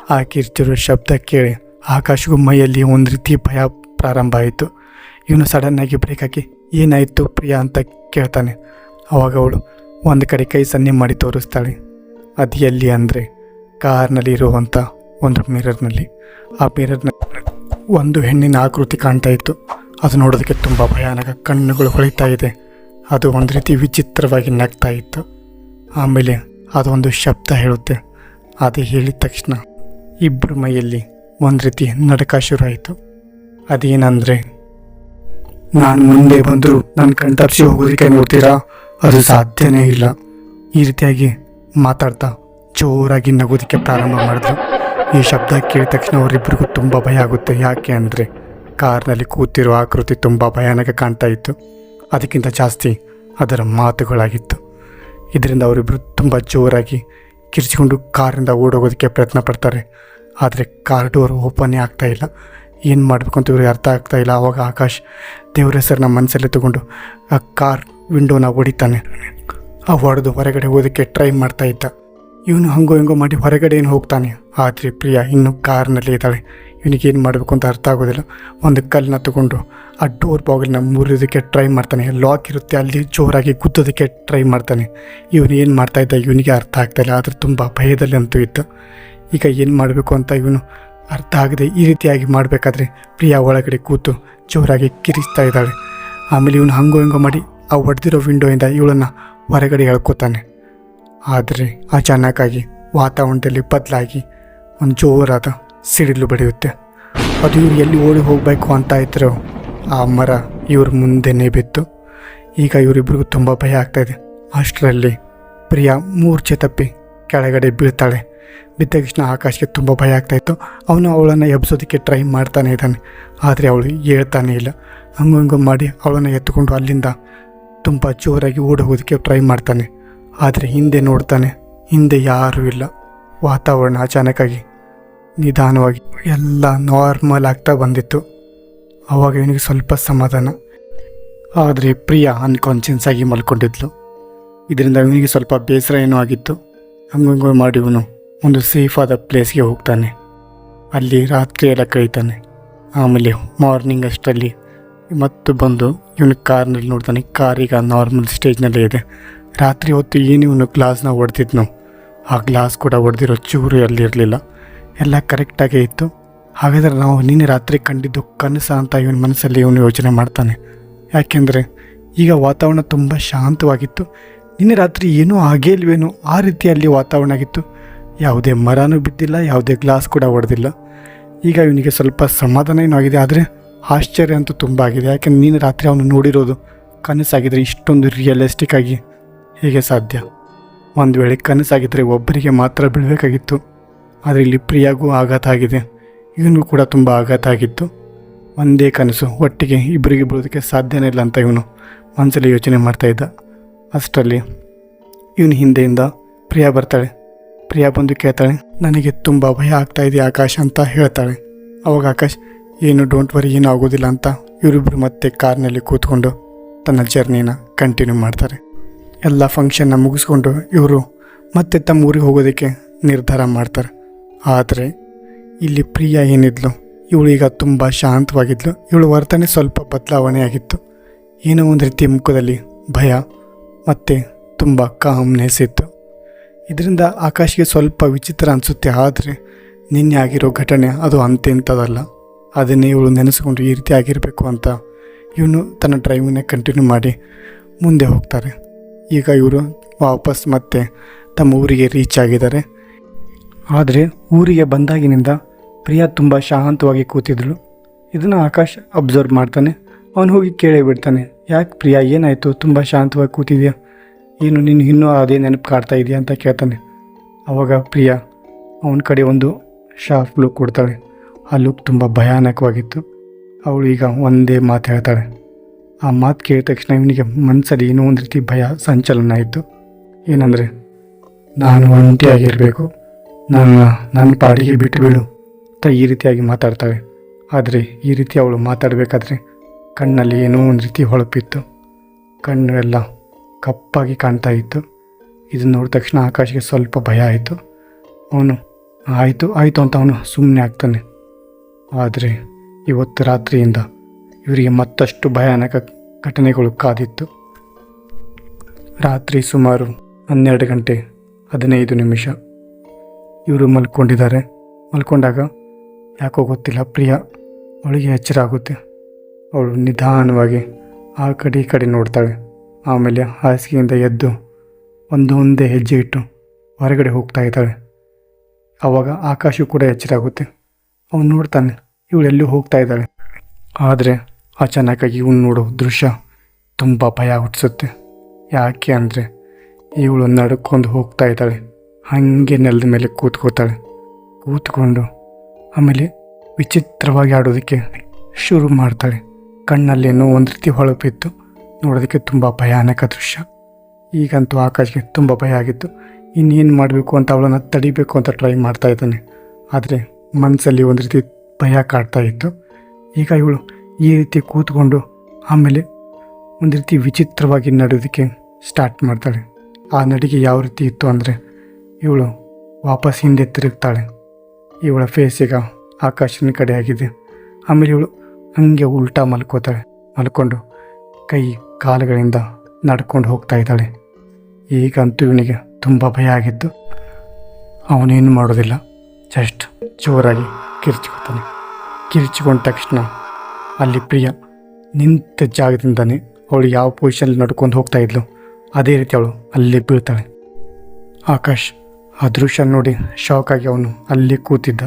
ಆ ಕಿರ್ಚಿರೋ ಶಬ್ದ ಕೇಳಿ ಆಕಾಶಗೂ ಮೈಯಲ್ಲಿ ಒಂದು ರೀತಿ ಭಯ ಪ್ರಾರಂಭ ಆಯಿತು. ಇವನು ಸಡನ್ನಾಗಿ ಬ್ರೇಕ್ ಹಾಕಿ, ಏನಾಯಿತು ಪ್ರಿಯಾ? ಅಂತ ಕೇಳ್ತಾನೆ. ಅವಾಗ ಅವಳು ಒಂದು ಕಡೆ ಕೈ ಸನ್ನೆ ಮಾಡಿ ತೋರಿಸ್ತಾಳೆ. ಅದು ಎಲ್ಲಿ ಅಂದರೆ ಕಾರ್ನಲ್ಲಿ ಇರುವಂಥ ಒಂದು ಮಿರರ್ನಲ್ಲಿ ಆ ಮಿರರ್ನ ಒಂದು ಹೆಣ್ಣಿನ ಆಕೃತಿ ಕಾಣ್ತಾ ಇತ್ತು. ಅದು ನೋಡೋದಕ್ಕೆ ತುಂಬ ಭಯಾನಕ ಕಣ್ಣುಗಳು ಹೊಳಿತಾ ಇದೆ. ಅದು ಒಂದು ರೀತಿ ವಿಚಿತ್ರವಾಗಿ ನಗ್ತಾ ಇತ್ತು. ಆಮೇಲೆ ಅದೊಂದು ಶಬ್ದ ಹೇಳುತ್ತೆ. ಅದು ಹೇಳಿದ ತಕ್ಷಣ ಇಬ್ಬರ ಮೈಯಲ್ಲಿ ಒಂದು ರೀತಿ ನಡಕ ಶುರು ಆಯಿತು. ಅದೇನಂದರೆ ನಾನು ಮುಂದೆ ಬಂದರೂ ನನ್ನ ಕಣ್ತಪ್ಸಿ ಹೋಗೋದಕ್ಕೆ ನೋಡ್ತೀರಾ? ಅದು ಸಾಧ್ಯನೇ ಇಲ್ಲ. ಈ ರೀತಿಯಾಗಿ ಮಾತಾಡ್ತಾ ಜೋರಾಗಿ ನಗೋದಕ್ಕೆ ಪ್ರಾರಂಭ ಮಾಡಿದ್ರು. ಈ ಶಬ್ದ ಕೇಳಿದ ತಕ್ಷಣ ಅವರಿಬ್ಬರಿಗೂ ತುಂಬ ಭಯ ಆಗುತ್ತೆ. ಯಾಕೆ ಅಂದರೆ ಕಾರ್ನಲ್ಲಿ ಕೂತಿರೋ ಆಕೃತಿ ತುಂಬ ಭಯಾನಕ ಕಾಣ್ತಾ ಇತ್ತು. ಅದಕ್ಕಿಂತ ಜಾಸ್ತಿ ಅದರ ಮಾತುಗಳಾಗಿತ್ತು. ಇದರಿಂದ ಅವರಿಬ್ಬರು ತುಂಬ ಜೋರಾಗಿ ಕಿರ್ಚಿಕೊಂಡು ಕಾರಿಂದ ಓಡೋಗೋದಕ್ಕೆ ಪ್ರಯತ್ನ ಪಡ್ತಾರೆ. ಆದರೆ ಕಾರ್ ಡೋರ್ ಓಪನ್ನೇ ಆಗ್ತಾ ಇಲ್ಲ. ಏನು ಮಾಡಬೇಕು ಅಂತ ಇವ್ರಿಗೆ ಅರ್ಥ ಆಗ್ತಾ ಇಲ್ಲ. ಆವಾಗ ಆಕಾಶ್ ದೇವ್ರ ಹೆಸರನ್ನ ಮನಸ್ಸಲ್ಲಿ ತೊಗೊಂಡು ಆ ಕಾರ್ ವಿಂಡೋನ ಹೊಡಿತಾನೆ. ಆ ಹೊಡೆದು ಹೊರಗಡೆ ಹೋಗೋದಕ್ಕೆ ಟ್ರೈ ಮಾಡ್ತಾ ಇದ್ದ. ಇವನು ಹಂಗೋ ಹಿಂಗೋ ಮಾಡಿ ಹೊರಗಡೆ ಏನು ಹೋಗ್ತಾನೆ? ಆದರೆ ಪ್ರಿಯಾ ಇನ್ನೂ ಕಾರ್ನಲ್ಲಿ ಇದ್ದಾಳೆ. ಇವನಿಗೆ ಏನು ಮಾಡಬೇಕು ಅಂತ ಅರ್ಥ ಆಗೋದಿಲ್ಲ. ಒಂದು ಕಲ್ಲನ್ನ ತಗೊಂಡು ಆ ಡೋರ್ ಬಾಗಿಲನ್ನ ಮುರಿಯೋದಕ್ಕೆ ಟ್ರೈ ಮಾಡ್ತಾನೆ. ಲಾಕ್ ಇರುತ್ತೆ, ಅಲ್ಲಿ ಜೋರಾಗಿ ಗುದ್ದೋದಕ್ಕೆ ಟ್ರೈ ಮಾಡ್ತಾನೆ. ಇವನು ಏನು ಮಾಡ್ತಾ ಇದ್ದ? ಇವನಿಗೆ ಅರ್ಥ ಆಗ್ತಾಯಿಲ್ಲ ಆದರೆ ತುಂಬ ಭಯದಲ್ಲಿ ಅಂತೂ ಇತ್ತು ಈಗ ಏನು ಮಾಡಬೇಕು ಅಂತ ಇವನು ಅರ್ಥ ಆಗದೆ ಈ ರೀತಿಯಾಗಿ ಮಾಡಬೇಕಾದ್ರೆ ಪ್ರಿಯಾ ಒಳಗಡೆ ಕೂತು ಜೋರಾಗಿ ಕಿರಿಸ್ತಾ ಇದ್ದಾಳೆ. ಆಮೇಲೆ ಇವನು ಹಂಗೋ ಹಿಂಗೋ ಮಾಡಿ ಆ ಒಡೆದಿರೋ ವಿಂಡೋಯಿಂದ ಇವಳನ್ನು ಹೊರಗಡೆ ಎಳ್ಕೊತಾನೆ. ಆದರೆ ಅಚಾನಕ್ಕಾಗಿ ವಾತಾವರಣದಲ್ಲಿ ಬದಲಾಗಿ ಒಂದು ಜೋರಾದ ಸಿಡಿಲು ಬಡಿಯುತ್ತೆ ಅದು ಇವ್ರು ಎಲ್ಲಿ ಓಡಿ ಹೋಗಬೇಕು ಅಂತ ಇದ್ರು ಆ ಮರ ಇವ್ರ ಮುಂದೆನೇ ಬಿತ್ತು. ಈಗ ಇವರಿಬ್ಬರಿಗೂ ತುಂಬ ಭಯ ಆಗ್ತಾಯಿದೆ ಅಷ್ಟರಲ್ಲಿ ಪ್ರಿಯಾ ಮೂರ್ಛೆ ತಪ್ಪಿ ಕೆಳಗಡೆ ಬೀಳ್ತಾಳೆ. ಬಿದ್ದ ತಕ್ಷಣ ಆಕಾಶ್ಗೆ ತುಂಬ ಭಯ ಆಗ್ತಾಯಿತ್ತು ಅವನು ಅವಳನ್ನು ಎಬ್ಸೋದಕ್ಕೆ ಟ್ರೈ ಮಾಡ್ತಾನೆ ಇದ್ದಾನೆ. ಆದರೆ ಅವಳು ಹೇಳ್ತಾನೆ ಇಲ್ಲ. ಹಂಗು ಹಂಗು ಮಾಡಿ ಅವಳನ್ನು ಎತ್ಕೊಂಡು ಅಲ್ಲಿಂದ ತುಂಬ ಜೋರಾಗಿ ಓಡೋಗೋದಕ್ಕೆ ಟ್ರೈ ಮಾಡ್ತಾನೆ. ಆದರೆ ಹಿಂದೆ ನೋಡ್ತಾನೆ, ಹಿಂದೆ ಯಾರೂ ಇಲ್ಲ. ವಾತಾವರಣ ಅಚಾನಕ್ಕಾಗಿ ನಿಧಾನವಾಗಿ ಎಲ್ಲ ನಾರ್ಮಲ್ ಆಗ್ತಾ ಬಂದಿತ್ತು. ಅವಾಗ ಇವನಿಗೆ ಸ್ವಲ್ಪ ಸಮಾಧಾನ. ಆದರೆ ಪ್ರಿಯಾ ಅನ್ಕಾನ್ಷಿಯನ್ಸ್ ಆಗಿ ಮಲ್ಕೊಂಡಿದ್ಲು. ಇದರಿಂದ ಇವನಿಗೆ ಸ್ವಲ್ಪ ಬೇಸರ ಏನೋ ಆಗಿತ್ತು. ಹಂಗಂಗೋ ಹಿಂಗು ಮಾಡಿ ಇವನು ಒಂದು ಸೇಫಾದ ಪ್ಲೇಸ್ಗೆ ಹೋಗ್ತಾನೆ. ಅಲ್ಲಿ ರಾತ್ರಿ ಎಲ್ಲ ಕಳೀತಾನೆ. ಆಮೇಲೆ ಮಾರ್ನಿಂಗ್ ಅಷ್ಟರಲ್ಲಿ ಮತ್ತು ಬಂದು ಇವನು ಕಾರ್ನಲ್ಲಿ ನೋಡ್ತಾನೆ. ಕಾರ್ ಈಗ ನಾರ್ಮಲ್ ಸ್ಟೇಜ್ನಲ್ಲೇ ಇದೆ. ರಾತ್ರಿ ಹೊತ್ತು ಏನು ಇವನು ಗ್ಲಾಸ್ನ ಹೊಡೆದಿದ್ನು ಆ ಗ್ಲಾಸ್ ಕೂಡ ಹೊಡೆದಿರೋ ಚೂರು ಅಲ್ಲಿರಲಿಲ್ಲ ಎಲ್ಲ ಕರೆಕ್ಟಾಗೇ ಇತ್ತು. ಹಾಗಾದರೆ ನಾವು ನಿನ್ನೆ ರಾತ್ರಿ ಕಂಡಿದ್ದು ಕನಸ ಅಂತ ಇವನ ಮನಸ್ಸಲ್ಲಿ ಇವನು ಯೋಚನೆ ಮಾಡ್ತಾನೆ. ಯಾಕೆಂದರೆ ಈಗ ವಾತಾವರಣ ತುಂಬ ಶಾಂತವಾಗಿತ್ತು. ನಿನ್ನೆ ರಾತ್ರಿ ಏನೂ ಆಗೇ ಇಲ್ವೇನೋ ಆ ರೀತಿಯಲ್ಲಿ ವಾತಾವರಣ ಆಗಿತ್ತು. ಯಾವುದೇ ಮರನೂ ಬಿದ್ದಿಲ್ಲ, ಯಾವುದೇ ಗ್ಲಾಸ್ ಕೂಡ ಹೊಡೆದಿಲ್ಲ ಈಗ ಇವನಿಗೆ ಸ್ವಲ್ಪ ಸಮಾಧಾನ ಏನೂ ಆಗಿದೆ, ಆದರೆ ಆಶ್ಚರ್ಯ ಅಂತೂ ತುಂಬ ಆಗಿದೆ. ಯಾಕೆಂದ್ರೆ ನೀನು ರಾತ್ರಿ ಅವನು ನೋಡಿರೋದು, ಕನಸಾಗಿದ್ರೆ ಇಷ್ಟೊಂದು ರಿಯಲಿಸ್ಟಿಕ್ ಆಗಿ ಹೇಗೆ ಸಾಧ್ಯ? ಒಂದು ವೇಳೆ ಕನಸಾಗಿದ್ದರೆ ಒಬ್ಬರಿಗೆ ಮಾತ್ರ ಬೀಳಬೇಕಾಗಿತ್ತು ಆದರೆ ಇಲ್ಲಿ ಪ್ರಿಯಾಗೂ ಆಘಾತ ಆಗಿದೆ. ಇವನಿಗೂ ಕೂಡ ತುಂಬ ಆಘಾತ ಆಗಿತ್ತು. ಒಂದೇ ಕನಸು, ಒಟ್ಟಿಗೆ ಇಬ್ಬರಿಗೆ ಬೀಳೋದಕ್ಕೆ ಸಾಧ್ಯನೇ ಇಲ್ಲ ಅಂತ ಇವನು ಮನಸ್ಸಲ್ಲಿ ಯೋಚನೆ ಮಾಡ್ತಾಯಿದ್ದ ಅಷ್ಟರಲ್ಲಿ ಇವನು ಹಿಂದೆಯಿಂದ ಪ್ರಿಯಾ ಬರ್ತಾಳೆ. ಪ್ರಿಯಾ ಬಂದು ಕೇಳ್ತಾಳೆ, ನನಗೆ ತುಂಬ ಭಯ ಆಗ್ತಾ ಇದೆ ಆಕಾಶ್ ಅಂತ ಹೇಳ್ತಾಳೆ. ಅವಾಗ ಆಕಾಶ್, ಏನು ಡೋಂಟ್ ವರಿ ಏನೂ ಆಗೋದಿಲ್ಲ ಅಂತ ಇವರಿಬ್ಬರು ಮತ್ತೆ ಕಾರ್ನಲ್ಲಿ ಕೂತ್ಕೊಂಡು ತನ್ನ ಜರ್ನಿನ ಕಂಟಿನ್ಯೂ ಮಾಡ್ತಾರೆ. ಎಲ್ಲ ಫಂಕ್ಷನ್ನ ಮುಗಿಸ್ಕೊಂಡು ಇವರು ಮತ್ತೆ ತಮ್ಮ ಊರಿಗೆ ಹೋಗೋದಕ್ಕೆ ನಿರ್ಧಾರ ಮಾಡ್ತಾರೆ. ಆದರೆ, ಇಲ್ಲಿ ಪ್ರಿಯಾ ಏನಿದ್ಲು? ಇವಳು ಈಗ ತುಂಬ ಶಾಂತವಾಗಿದ್ಲು. ಇವಳು ವರ್ತನೆ ಸ್ವಲ್ಪ ಬದಲಾವಣೆ ಆಗಿತ್ತು. ಏನೋ ಒಂದು ರೀತಿ ಮುಖದಲ್ಲಿ ಭಯ ಮತ್ತು ತುಂಬ ಕಾಮ್ನೆಸ್ ಇತ್ತು. ಇದರಿಂದ ಆಕಾಶ್ಗೆ ಸ್ವಲ್ಪ ವಿಚಿತ್ರ ಅನಿಸುತ್ತೆ, ಆದರೆ ನಿನ್ನೆ ಆಗಿರೋ ಘಟನೆ ಅದು ಅಂತೆಂಥದ್ದಲ್ಲ ಅದನ್ನೇ ಇವಳು ನೆನೆಸ್ಕೊಂಡು ಈ ರೀತಿ ಆಗಿರಬೇಕು ಅಂತ ಇವನು ತನ್ನ ಡ್ರೈವಿಂಗ್ನೇ ಕಂಟಿನ್ಯೂ ಮಾಡಿ ಮುಂದೆ ಹೋಗ್ತಾರೆ. ಈಗ ಇವರು ವಾಪಸ್ ಮತ್ತೆ ತಮ್ಮ ಊರಿಗೆ ರೀಚ್ ಆಗಿದ್ದಾರೆ. ಆದರೆ ಊರಿಗೆ ಬಂದಾಗಿನಿಂದ ಪ್ರಿಯಾ ತುಂಬ ಶಾಂತವಾಗಿ ಕೂತಿದ್ಳು ಇದನ್ನು ಆಕಾಶ್ ಅಬ್ಸರ್ವ್ ಮಾಡ್ತಾನೆ. ಅವನು ಹೋಗಿ ಕೇಳೇ ಬಿಡ್ತಾನೆ, ಯಾಕೆ ಪ್ರಿಯಾ ಏನಾಯಿತು? ತುಂಬ ಶಾಂತವಾಗಿ ಕೂತಿದ್ಯಾ? ಏನು ನೀನು ಇನ್ನೂ ಅದೇ ನೆನಪು ಕಾಡ್ತಾ ಇದೆಯಾ ಅಂತ ಕೇಳ್ತಾನೆ. ಆವಾಗ ಪ್ರಿಯ ಅವನ ಕಡೆ ಒಂದು ಶಾರ್ಪ್ ಲುಕ್ ಕೊಡ್ತಾಳೆ. ಆ ಲುಕ್ ತುಂಬ ಭಯಾನಕವಾಗಿತ್ತು. ಅವಳು ಈಗ ಒಂದೇ ಮಾತು ಹೇಳ್ತಾಳೆ. ಆ ಮಾತು ಕೇಳಿದ ತಕ್ಷಣ ಇವನಿಗೆ ಮನಸ್ಸಲ್ಲಿ ಏನೋ ಒಂದು ರೀತಿ ಭಯ ಸಂಚಲನ ಆಯಿತು ಏನಂದರೆ, ನಾನು ಒಂಟಿಯಾಗಿರಬೇಕು. ನನ್ನ ನನ್ನ ಪಾಡಿಗೆ ಬಿಟ್ಟು ಬಿಡು. ಅಂತ ಈ ರೀತಿಯಾಗಿ ಮಾತಾಡ್ತಾಳೆ. ಆದರೆ ಈ ರೀತಿ ಅವಳು ಮಾತಾಡಬೇಕಾದ್ರೆ ಕಣ್ಣಲ್ಲಿ ಏನೋ ಒಂದು ರೀತಿ ಹೊಳಪಿತ್ತು. ಕಣ್ಣು ಎಲ್ಲ ಕಪ್ಪಾಗಿ ಕಾಣ್ತಾ ಇತ್ತು. ಇದನ್ನು ನೋಡಿದ ತಕ್ಷಣ ಆಕಾಶಿಗೆ ಸ್ವಲ್ಪ ಭಯ ಆಯಿತು. ಅವನು, ಆಯಿತು ಆಯಿತು ಅಂತ ಅವನು ಸುಮ್ಮನೆ ಆಗ್ತಾನೆ. ಆದರೆ ಇವತ್ತು ರಾತ್ರಿಯಿಂದ ಇವರಿಗೆ ಮತ್ತಷ್ಟು ಭಯಾನಕ ಘಟನೆಗಳು ಕಾದಿತ್ತು. ರಾತ್ರಿ ಸುಮಾರು ಹನ್ನೆರಡು ಗಂಟೆ ಹದಿನೈದು ನಿಮಿಷ. ಇವರು ಮಲ್ಕೊಂಡಿದ್ದಾರೆ. ಮಲ್ಕೊಂಡಾಗ ಯಾಕೋ ಗೊತ್ತಿಲ್ಲ, ಪ್ರಿಯ ಅವಳಿಗೆ ಎಚ್ಚರ ಆಗುತ್ತೆ ಅವಳು ನಿಧಾನವಾಗಿ ಆ ಕಡೆ ಈ ಕಡೆ ನೋಡ್ತಾಳೆ. ಆಮೇಲೆ ಹಾಸಿಗೆಯಿಂದ ಎದ್ದು ಒಂದೊಂದೇ ಹೆಜ್ಜೆ ಇಟ್ಟು ಹೊರಗಡೆ ಹೋಗ್ತಾ ಇದ್ದಾಳೆ. ಆವಾಗ ಆಕಾಶ ಕೂಡ ಎಚ್ಚರ ಆಗುತ್ತೆ ಅವನು ನೋಡ್ತಾನೆ ಇವಳೆಲ್ಲೂ ಹೋಗ್ತಾ ಇದ್ದಾಳೆ. ಆದರೆ ಅಚಾನಕ್ಕಾಗಿ ಇವನು ನೋಡೋ ದೃಶ್ಯ ತುಂಬ ಭಯ ಹುಟ್ಟಿಸುತ್ತೆ. ಯಾಕೆ ಅಂದರೆ ಇವಳು ನಡ್ಕೊಂಡು ಹೋಗ್ತಾ ಇದ್ದಾಳೆ. ಹಾಗೆ ನೆಲದ ಮೇಲೆ ಕೂತ್ಕೋತಾಳೆ. ಕೂತ್ಕೊಂಡು ಆಮೇಲೆ ವಿಚಿತ್ರವಾಗಿ ಆಡೋದಕ್ಕೆ ಶುರು ಮಾಡ್ತಾಳೆ. ಕಣ್ಣಲ್ಲೇನೋ ಒಂದು ರೀತಿ ಹೊಳಪಿತ್ತು. ನೋಡೋದಕ್ಕೆ ತುಂಬ ಭಯಾನಕ ದೃಶ್ಯ. ಈಗಂತೂ ಆಕಾಶ್ಗೆ ತುಂಬ ಭಯ ಆಗಿತ್ತು. ಇನ್ನೇನು ಮಾಡಬೇಕು ಅಂತ ಅವಳನ್ನು ತಡಿಬೇಕು ಅಂತ ಟ್ರೈ ಮಾಡ್ತಾ ಇದ್ದಾನೆ. ಆದರೆ ಮನಸ್ಸಲ್ಲಿ ಒಂದು ರೀತಿ ಭಯ ಕಾಡ್ತಾ ಇತ್ತು. ಈಗ ಇವಳು ಈ ರೀತಿ ಕೂತ್ಕೊಂಡು ಆಮೇಲೆ ಒಂದು ರೀತಿ ವಿಚಿತ್ರವಾಗಿ ನಡೆಯೋದಕ್ಕೆ ಸ್ಟಾರ್ಟ್ ಮಾಡ್ತಾಳೆ. ಆ ನಡಿಗೆ ಯಾವ ರೀತಿ ಇತ್ತು ಅಂದರೆ ಇವಳು ವಾಪಸ್ ಹಿಂದೆ ತಿರುಗ್ತಾಳೆ. ಇವಳ ಫೇಸ್ ಈಗ ಆಕಾಶನ ಕಡೆ ಆಗಿದೆ ಆಮೇಲೆ ಇವಳು ಹಂಗೆ ಉಲ್ಟಾ ಮಲ್ಕೋತಾಳೆ. ಮಲ್ಕೊಂಡು ಕೈ ಕಾಲುಗಳಿಂದ ನಡ್ಕೊಂಡು ಹೋಗ್ತಾ ಇದ್ದಾಳೆ. ಈಗಂತೂ ಇವನಿಗೆ ತುಂಬ ಭಯ ಆಗಿತ್ತು ಅವನೇನು ಮಾಡೋದಿಲ್ಲ. ಜಸ್ಟ್ ಜೋರಾಗಿ ಕಿರ್ಚಿಕೊತಾನೆ. ಕಿರ್ಚಿಕೊಂಡ ತಕ್ಷಣ ಅಲ್ಲಿ ಪ್ರಿಯ ನಿಂತ ಜಾಗದಿಂದನೇ ಅವಳು ಯಾವ ಪೊಸಿಷನಲ್ಲಿ ನಡ್ಕೊಂಡು ಹೋಗ್ತಾ ಇದ್ಲು, ಅದೇ ರೀತಿ ಅವಳು ಅಲ್ಲಿ ಬೀಳ್ತಾಳೆ. ಆಕಾಶ್ ಆ ದೃಶ್ಯ ನೋಡಿ ಶಾಕ್ ಆಗಿ ಅವನು ಅಲ್ಲಿ ಕೂತಿದ್ದ.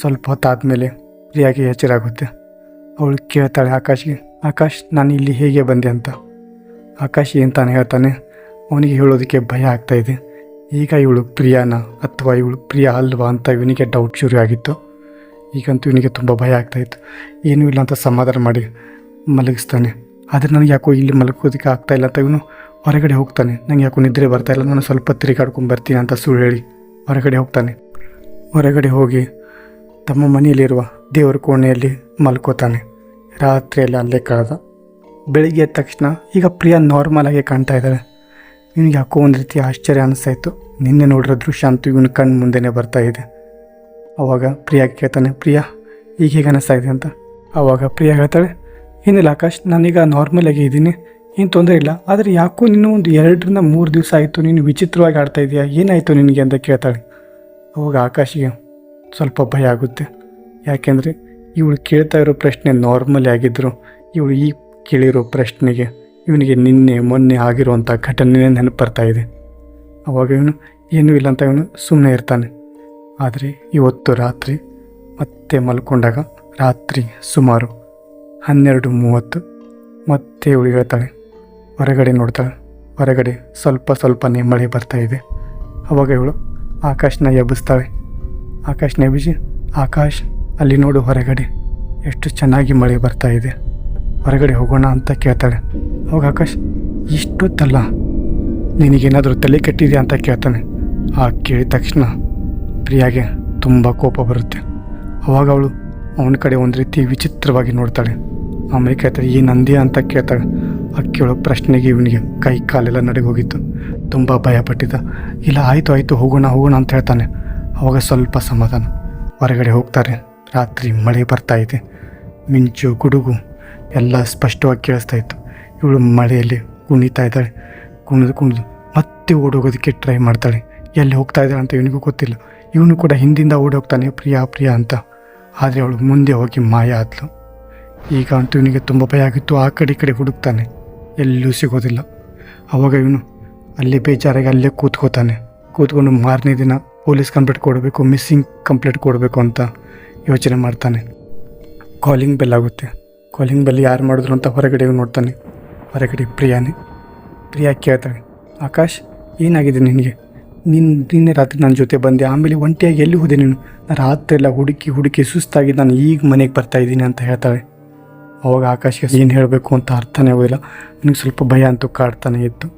ಸ್ವಲ್ಪ ಹೊತ್ತಾದಮೇಲೆ ಪ್ರಿಯಾಗೆ ಎಚ್ಚರಾಗುತ್ತೆ. ಅವಳು ಕೇಳ್ತಾಳೆ ಆಕಾಶ್ಗೆ ಆಕಾಶ್, ನಾನು ಇಲ್ಲಿ ಹೇಗೆ ಬಂದೆ ಅಂತ. ಆಕಾಶ್ ಏನು ತಾನು ಹೇಳ್ತಾನೆ? ಅವನಿಗೆ ಹೇಳೋದಕ್ಕೆ ಭಯ ಆಗ್ತಾ ಇದೆ. ಈಗ ಇವಳು ಪ್ರಿಯಾನ ಅಥವಾ ಇವಳು ಪ್ರಿಯ ಅಲ್ವಾ ಅಂತ ಇವನಿಗೆ ಡೌಟ್ ಶುರು ಆಗಿತ್ತು. ಈಗಂತೂ ಇವನಿಗೆ ತುಂಬ ಭಯ ಆಗ್ತಾಯಿತ್ತು ಏನೂ ಇಲ್ಲ ಅಂತ ಸಮಾಧಾನ ಮಾಡಿ ಮಲಗಿಸ್ತಾನೆ. ಆದರೆ ನನಗೆ ಯಾಕೋ ಇಲ್ಲಿ ಮಲಗೋದಕ್ಕೆ ಆಗ್ತಾ ಇಲ್ಲ ಅಂತ ಇವನು ಹೊರಗಡೆ ಹೋಗ್ತಾನೆ. ನನಗೆ ಯಾಕೋ ನಿದ್ರೆ ಬರ್ತಾಯಿಲ್ಲ ನಾನು ಸ್ವಲ್ಪ ತಿರುಗಾಡ್ಕೊಂಡು ಬರ್ತೀನಿ ಅಂತ ಸುಳ್ಳು ಹೇಳಿ ಹೊರಗಡೆ ಹೋಗ್ತಾನೆ. ಹೊರಗಡೆ ಹೋಗಿ ತಮ್ಮ ಮನೆಯಲ್ಲಿರುವ ದೇವರ ಕೋಣೆಯಲ್ಲಿ ಮಲ್ಕೋತಾನೆ. ರಾತ್ರಿಯಲ್ಲಿ ಅಲ್ಲೇ ಕಳೆದ. ಬೆಳಿಗ್ಗೆ ಎದ್ದ ತಕ್ಷಣ ಈಗ ಪ್ರಿಯಾ ನಾರ್ಮಲ್ ಆಗಿ ಕಾಣ್ತಾ ಇದ್ದಾಳೆ. ಇವನಿಗೆ ಯಾಕೋ ಒಂದು ರೀತಿ ಆಶ್ಚರ್ಯ ಅನಿಸ್ತಾಯಿತ್ತು. ನಿನ್ನೆ ನೋಡಿರೋ ದೃಶ್ಯ ಅಂತೂ ಇವನ ಕಣ್ಣು ಮುಂದೆನೇ ಬರ್ತಾ ಇದೆ. ಆವಾಗ ಪ್ರಿಯಾ ಕೇಳ್ತಾನೆ, ಪ್ರಿಯಾ, ಈಗ ಹೇಗೆ ಅನಿಸ್ತಾ ಇದೆ ಅಂತ? ಆವಾಗ ಪ್ರಿಯಾ ಹೇಳ್ತಾಳೆ, ಏನಿಲ್ಲ ಆಕಾಶ್, ನಾನೀಗ ನಾರ್ಮಲ್ ಆಗಿ ಇದ್ದೀನಿ. ಏನು ತೊಂದರೆ ಇಲ್ಲ. ಆದರೆ ಯಾಕೋ ನೀನು ಒಂದು ಎರಡರಿಂದ ಮೂರು ದಿವಸ ಆಯಿತು. ನೀನು ವಿಚಿತ್ರವಾಗಿ ಆಡ್ತಾ ಇದೆಯಾ? ಏನಾಯಿತು ನಿನಗೆ? ಅಂತ ಕೇಳ್ತಾಳೆ. ಅವಾಗ ಆಕಾಶಿಗೆ ಸ್ವಲ್ಪ ಭಯ ಆಗುತ್ತೆ. ಯಾಕೆಂದರೆ ಇವಳು ಕೇಳ್ತಾ ಇರೋ ಪ್ರಶ್ನೆ ನಾರ್ಮಲ್ ಆಗಿದ್ದರು ಇವಳು ಈ ಕೇಳಿರೋ ಪ್ರಶ್ನೆಗೆ ಇವನಿಗೆ ನಿನ್ನೆ, ಮೊನ್ನೆ ಆಗಿರುವಂಥ ಘಟನೆ ನೆನಪು ಬರ್ತಾ ಇದೆ. ಅವಾಗ ಇವನು, ಏನೂ ಇಲ್ಲ ಅಂತ ಇವನು ಸುಮ್ಮನೆ ಇರ್ತಾನೆ. ಆದರೆ ಇವತ್ತು ರಾತ್ರಿ ಮತ್ತೆ ಮಲ್ಕೊಂಡಾಗ ರಾತ್ರಿ ಸುಮಾರು ಹನ್ನೆರಡು ಮೂವತ್ತು ಮತ್ತೆ ಇವಳು ಹೇಳ್ತಾಳೆ, ಹೊರಗಡೆ ನೋಡ್ತಾಳೆ ಹೊರಗಡೆ ಸ್ವಲ್ಪ ಸ್ವಲ್ಪನೇ ಮಳೆ ಬರ್ತಾ ಇದೆ. ಅವಾಗ ಇವಳು ಆಕಾಶನ ಎಬ್ಬಿಸ್ತಾಳೆ. ಆಕಾಶನ ಎಬ್ಬಿಸಿ, ಆಕಾಶ್ ಅಲ್ಲಿ ನೋಡು ಹೊರಗಡೆ, ಎಷ್ಟು ಚೆನ್ನಾಗಿ ಮಳೆ ಬರ್ತಾ ಇದೆ. ಹೊರಗಡೆ ಹೋಗೋಣ ಅಂತ ಕೇಳ್ತಾಳೆ. ಅವಾಗ ಆಕಾಶ್, ಇಷ್ಟೊತ್ತಲ್ಲ? ನಿನಗೇನಾದರೂ ತಲೆ ಕೆಟ್ಟಿದೆ ಅಂತ ಕೇಳ್ತಾನೆ. ಆ ಕೇಳಿದ ತಕ್ಷಣ ಪ್ರಿಯಾಗೆ ತುಂಬ ಕೋಪ ಬರುತ್ತೆ. ಅವಾಗ ಅವಳು ಅವನ ಕಡೆ ಒಂದು ರೀತಿ ವಿಚಿತ್ರವಾಗಿ ನೋಡ್ತಾಳೆ. ಆಮೇಲೆ ಕೇಳ್ತಾಳೆ ಈ ನಂದಿ ಅಂತ ಕೇಳ್ತಾಳೆ. ಆ ಕೇಳೋ ಪ್ರಶ್ನೆಗೆ ಇವನಿಗೆ ಕೈ ಕಾಲೆಲ್ಲ ನಡೆಗೋಗಿತ್ತು. ಹೋಗಿತ್ತು ತುಂಬ ಭಯಪಟ್ಟಿದ್ದ ಇಲ್ಲ, ಆಯಿತು ಆಯಿತು, ಹೋಗೋಣ ಹೋಗೋಣ ಅಂತ ಹೇಳ್ತಾನೆ. ಅವಾಗ ಸ್ವಲ್ಪ ಸಮಾಧಾನ. ಹೊರಗಡೆ ಹೋಗ್ತಾರೆ. ರಾತ್ರಿ ಮಳೆ ಬರ್ತಾ ಇದೆ. ಮಿಂಚು, ಗುಡುಗು ಎಲ್ಲ ಸ್ಪಷ್ಟವಾಗಿ ಕೇಳಿಸ್ತಾ ಇತ್ತು. ಇವಳು ಮಳೆಯಲ್ಲಿ ಕುಣಿತಾ ಇದ್ದಾಳೆ. ಕುಣಿದು ಕುಣಿದು ಮತ್ತೆ ಓಡೋಗೋದಕ್ಕೆ ಟ್ರೈ ಮಾಡ್ತಾಳೆ. ಎಲ್ಲಿ ಹೋಗ್ತಾ ಇದ್ದಾಳೆ ಅಂತ ಇವನಿಗೂ ಗೊತ್ತಿಲ್ಲ. ಇವನು ಕೂಡ ಹಿಂದಿಂದ ಓಡೋಗ್ತಾನೆ, ಪ್ರಿಯಾ ಪ್ರಿಯಾ ಅಂತ. ಆದರೆ ಅವಳು ಮುಂದೆ ಹೋಗಿ ಮಾಯ ಆದ್ಲು. ಈಗ ಅಂತೂ ಇವನಿಗೆ ತುಂಬ ಭಯ ಆಗಿತ್ತು. ಆ ಕಡೆ ಈ ಕಡೆ ಹುಡುಕ್ತಾನೆ. ಎಲ್ಲೂ ಸಿಗೋದಿಲ್ಲ. ಅವಾಗ ಇವನು ಅಲ್ಲಿ ಬೇಜಾರಾಗಿ ಅಲ್ಲೇ ಕೂತ್ಕೋತಾನೆ. ಕೂತ್ಕೊಂಡು ಮಾರನೇ ದಿನ ಪೊಲೀಸ್ ಕಂಪ್ಲೇಂಟ್ ಕೊಡಬೇಕು, ಮಿಸ್ಸಿಂಗ್ ಕಂಪ್ಲೇಂಟ್ ಕೊಡಬೇಕು ಅಂತ. ಯೋಚನೆ ಮಾಡ್ತಾನೆ. ಕಾಲಿಂಗ್ ಬೆಲ್ ಆಗುತ್ತೆ. ಕಾಲಿಂಗ್ ಬೆಲ್ ಯಾರು ಮಾಡಿದ್ರು ಅಂತ ಹೊರಗಡೆ ನೋಡ್ತಾನೆ. ಹೊರಗಡೆ ಪ್ರಿಯಾನೇ. ಪ್ರಿಯಾ ಕೇಳ್ತಾಳೆ ಆಕಾಶ್, ಏನಾಗಿದೆ ನಿನಗೆ? ನಿನ್ನ ನಿನ್ನೆ ರಾತ್ರಿ ನನ್ನ ಜೊತೆ ಬಂದೆ. ಆಮೇಲೆ ಒಂಟಿಯಾಗಿ ಎಲ್ಲಿ ಹೋದೆ ನೀನು? ನಾನು ರಾತ್ರಿ ಎಲ್ಲ ಹುಡುಕಿ ಹುಡುಕಿ ಸುಸ್ತಾಗಿ ನಾನು ಈಗ ಮನೆಗೆ ಬರ್ತಾ ಇದ್ದೀನಿ ಅಂತ ಹೇಳ್ತಾಳೆ. ಅವಾಗ ಆಕಾಶ್ಗೆ ಏನು ಹೇಳಬೇಕು ಅಂತ ಅರ್ಥನೇ ಆಗೋದಿಲ್ಲ. ನನಗೆ ಸ್ವಲ್ಪ ಭಯ ಅಂತೂ ಕಾಡ್ತಾನೆ ಇತ್ತು.